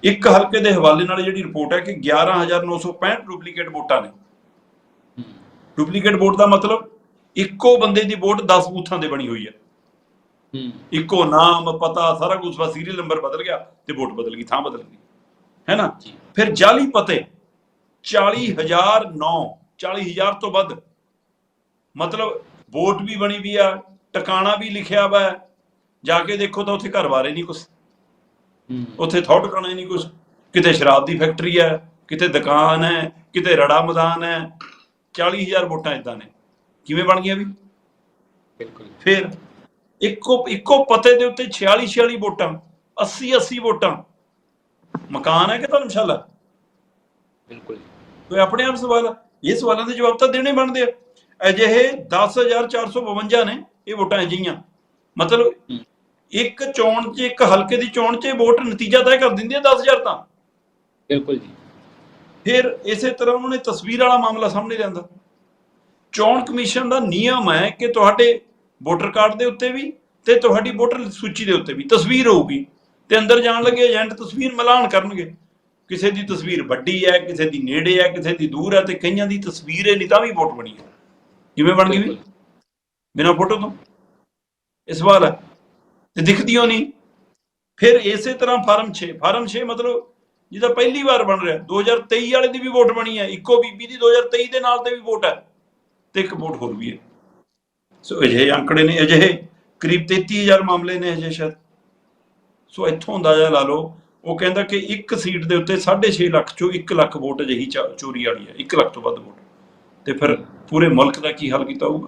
ਇੱਕ ਹਲਕੇ ਦੇ ਹਵਾਲੇ ਨਾਲ ਜਿਹੜੀ ਰਿਪੋਰਟ ਹੈ ਕਿ 11965 ਡੁਪਲੀਕੇਟ ਵੋਟਾਂ ਨੇ। ਡੁਪਲੀਕੇਟ ਵੋਟ ਦਾ ਮਤਲਬ ਇੱਕੋ ਬੰਦੇ ਦੀ ਵੋਟ 10 ਬੂਥਾਂ ਤੇ ਬਣੀ ਹੋਈ ਹੈ। ਇੱਕੋ ਨਾਮ ਪਤਾ ਸਾਰਾ ਕੁਝ ਬਸ ਸੀਰੀਅਲ ਨੰਬਰ ਬਦਲ ਗਿਆ ਤੇ ਵੋਟ ਬਦਲ ਗਈ ਥਾਂ ਬਦਲ ਗਈ। ਹੈ ਨਾ? ਫਿਰ ਜਾਲੀ ਪਤੇ 40009 40000 ਤੋਂ ਵੱਧ। ਮਤਲਬ ਵੋਟ ਵੀ ਬਣੀ ਵੀ ਆ ਟਿਕਾਣਾ ਵੀ ਲਿਖਿਆ ਵਾ। ਜਾ ਕੇ ਦੇਖੋ ਤਾਂ ਉੱਥੇ ਘਰ ਬਾਰੇ ਨਹੀਂ ਕੁਝ ਉੱਥੇ ਥੌ ਟਿਕਾਣਾ ਹੀ ਨਹੀਂ ਕੁਝ ਕਿਤੇ ਸ਼ਰਾਬ ਦੀ ਫੈਕਟਰੀ ਹੈ ਕਿਤੇ ਦੁਕਾਨ ਹੈ ਕਿਤੇ ਰੜਾ ਮੈਦਾਨ ਹੈ। 40000 ਵੋਟਾਂ ਇਦਾਂ ਨੇ। ਕਿਵੇਂ ਬਣ ਗਈਆਂ ਵੀ? ਬਿਲਕੁਲ। ਫਿਰ ਇੱਕੋ ਇੱਕੋ ਪਤੇ ਦੇ ਉੱਤੇ 46 46 ਵੋਟਾਂ 80 80 ਵੋਟਾਂ। ਮਕਾਨ ਹੈ ਕਿ ਧਰਮਸ਼ਾਲਾ? ਬਿਲਕੁਲ ਕੋਈ ਆਪਣੇ ਆਪ ਸਵਾਲ। ਇਹ ਸਵਾਲਾਂ ਦੇ ਜਵਾਬ ਤਾਂ ਦੇਣੇ ਬਣਦੇ ਆ। ਅਜਿਹੇ 10452 ਨੇ ਇਹ ਵੋਟਾਂ ਅਜਿਹੀਆਂ। ਮਤਲਬ। ਇੱਕ ਚੋਣ 'ਚ ਇੱਕ ਹਲਕੇ ਦੀ ਚੋਣ 'ਚ ਇਹ ਵੋਟ ਨਤੀਜਾ ਤੈਅ ਕਰ ਦਿੰਦੀ ਹੈ 10000 ਤਾਂ। ਬਿਲਕੁਲ ਜੀ। ਫਿਰ ਇਸੇ ਤਰ੍ਹਾਂ ਉਹਨਾਂ ਨੇ ਤਸਵੀਰ ਵਾਲਾ ਮਾਮਲਾ ਸਾਹਮਣੇ ਲਿਆਂਦਾ। ਚੋਣ ਕਮਿਸ਼ਨ ਦਾ ਨਿਯਮ ਹੈ ਕਿ ਤੁਹਾਡੇ ਵੋਟਰ ਕਾਰਡ ਦੇ ਉੱਤੇ ਵੀ ਤੇ ਤੁਹਾਡੀ ਵੋਟਰ ਸੂਚੀ ਦੇ ਉੱਤੇ ਵੀ ਤਸਵੀਰ ਹੋਊਗੀ ਤੇ ਅੰਦਰ ਜਾਣ ਲੱਗੇ ਏਜੰਟ ਤਸਵੀਰ ਮਿਲਾਨ ਕਰਨਗੇ। ਕਿਸੇ ਦੀ ਤਸਵੀਰ ਵੱਡੀ ਹੈ ਕਿਸੇ ਦੀ ਨੇੜੇ ਹੈ ਕਿਸੇ ਦੀ ਦੂਰ ਹੈ ਤੇ ਕਈਆਂ ਦੀ ਤਸਵੀਰ ਹੈ ਨਹੀਂ ਤਾਂ ਵੀ ਵੋਟ ਬਣੀ ਹੈ। ਕਿਵੇਂ ਬਣ ਗਈ ਵੀ। ਬਿਨਾਂ ਫੋਟੋ ਤੋਂ? ਇਸ ਵਾਰ ਹੈ ਤੇ ਦਿਖਦੀ ਓ ਨਹੀਂ ਫਿਰ ਇਸੇ ਤਰ੍ਹਾਂ ਫਾਰਮ 6 ਫਾਰਮ 6 ਮਤਲਬ ਜਿਹਦਾ ਪਹਿਲੀ ਵਾਰ ਬਣ ਰਿਹਾ। 2023 ਵਾਲੇ ਦੀ ਵੀ ਵੋਟ ਬਣੀ ਹੈ। ਇੱਕੋ ਬੀਬੀ ਦੀ 2023 ਦੇ ਨਾਲ ਤੇ ਵੀ ਵੋਟ ਹੈ। ਤੇ ਇੱਕ ਵੋਟ ਹੋਰ ਵੀ ਹੈ। ਸੋ ਅਜਿਹੇ ਅੰਕੜੇ ਨੇ, ਅਜਿਹੇ ਕਰੀਬ 33000 ਮਾਮਲੇ ਨੇ ਅਜੇ ਸ਼ਾਇਦ। ਸੋ ਇੱਥੋਂ ਅੰਦਾਜ਼ਾ ਲਾ ਲਓ, ਉਹ ਕਹਿੰਦਾ ਕਿ ਇੱਕ ਸੀਟ ਦੇ ਉੱਤੇ 6.5 ਲੱਖ ਚੋਂ 1 ਲੱਖ ਵੋਟ ਅਜਿਹੀ ਚਾ- ਚੋਰੀ ਵਾਲੀ ਹੈ 1 ਲੱਖ ਤੋਂ ਵੱਧ ਵੋਟ। ਤੇ ਫਿਰ ਪੂਰੇ ਮੁਲਕ ਦਾ ਕੀ ਹੱਲ ਕੀਤਾ ਹੋਊਗਾ?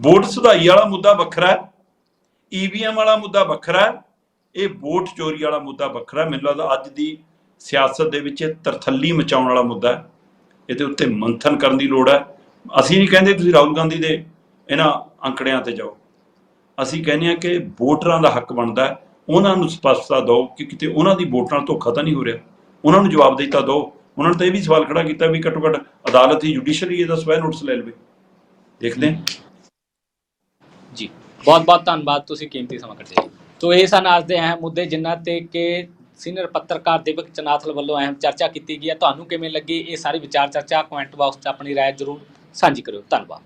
ਵੋਟ ਸੁਧਾਈ ਵਾਲਾ ਮੁੱਦਾ ਵੱਖਰਾ ਹੈ ਈਵੀਐਮ ਵਾਲਾ ਮੁੱਦਾ ਵੱਖਰਾ ਹੈ, ਇਹ ਵੋਟ ਚੋਰੀ ਵਾਲਾ ਮੁੱਦਾ ਵੱਖਰਾ ਮੈਨੂੰ ਲੱਗਦਾ ਅੱਜ ਦੀ ਸਿਆਸਤ ਦੇ ਵਿੱਚ ਇਹ ਤਰਥੱਲੀ ਮਚਾਉਣ ਵਾਲਾ ਮੁੱਦਾ ਹੈ। ਇਹਦੇ ਉੱਤੇ ਮੰਥਨ ਕਰਨ ਦੀ ਲੋੜ ਹੈ। ਅਸੀਂ ਨਹੀਂ ਕਹਿੰਦੇ ਤੁਸੀਂ ਰਾਹੁਲ ਗਾਂਧੀ ਦੇ ਇਹਨਾਂ ਅੰਕੜਿਆਂ ਤੇ ਜਾਓ ਅਸੀਂ ਕਹਿੰਦੇ ਹਾਂ ਕਿ ਵੋਟਰਾਂ ਦਾ ਹੱਕ ਬਣਦਾ ਹੈ ਉਹਨਾਂ ਨੂੰ ਸਪਸ਼ਟਤਾ ਦਿਓ ਕਿ ਕਿਤੇ ਉਹਨਾਂ ਦੀ ਵੋਟ ਨਾਲ ਧੋਖਾ ਤਾਂ ਨਹੀਂ ਹੋ ਰਿਹਾ ਉਹਨਾਂ ਨੂੰ ਜਵਾਬਦੇਹੀਤਾ ਦਿਓ ਉਹਨਾਂ ਨੇ ਤਾਂ ਇਹ ਵੀ ਸਵਾਲ ਖੜਾ ਕੀਤਾ ਵੀ ਘੱਟੋ ਘੱਟ ਅਦਾਲਤ ਹੀ ਜੁਡੀਸ਼ਰੀ ਇਹਦਾ ਸਵੈ ਨੋਟਿਸ ਲੈ ਲਵੇ ਦੇਖਦੇ ਹਾਂ ਜੀ ਬਹੁਤ ਬਹੁਤ ਧੰਨਵਾਦ ਤੁਸੀਂ ਕੀਮਤੀ ਸਮਾਂ ਕੱਢਿਆ ਤੋ ਇਹ ਸਨ ਅੱਜ ਦੇ ਅਹਿਮ ਮੁੱਦੇ ਜਿਨ੍ਹਾਂ ਤੇ ਕਿ ਸੀਨੀਅਰ ਪੱਤਰਕਾਰ ਦੀਪਕ ਚਨਾਥਲ ਵੱਲੋਂ ਅਹਿਮ ਚਰਚਾ ਕੀਤੀ ਗਈ ਹੈ ਤੁਹਾਨੂੰ ਕਿਵੇਂ ਲੱਗੀ ਇਹ ਸਾਰੀ ਵਿਚਾਰ ਚਰਚਾ ਕਮੈਂਟ ਬਾਕਸ 'ਚ ਆਪਣੀ رائے ਜ਼ਰੂਰ ਸਾਂਝੀ ਕਰਿਓ ਧੰਨਵਾਦ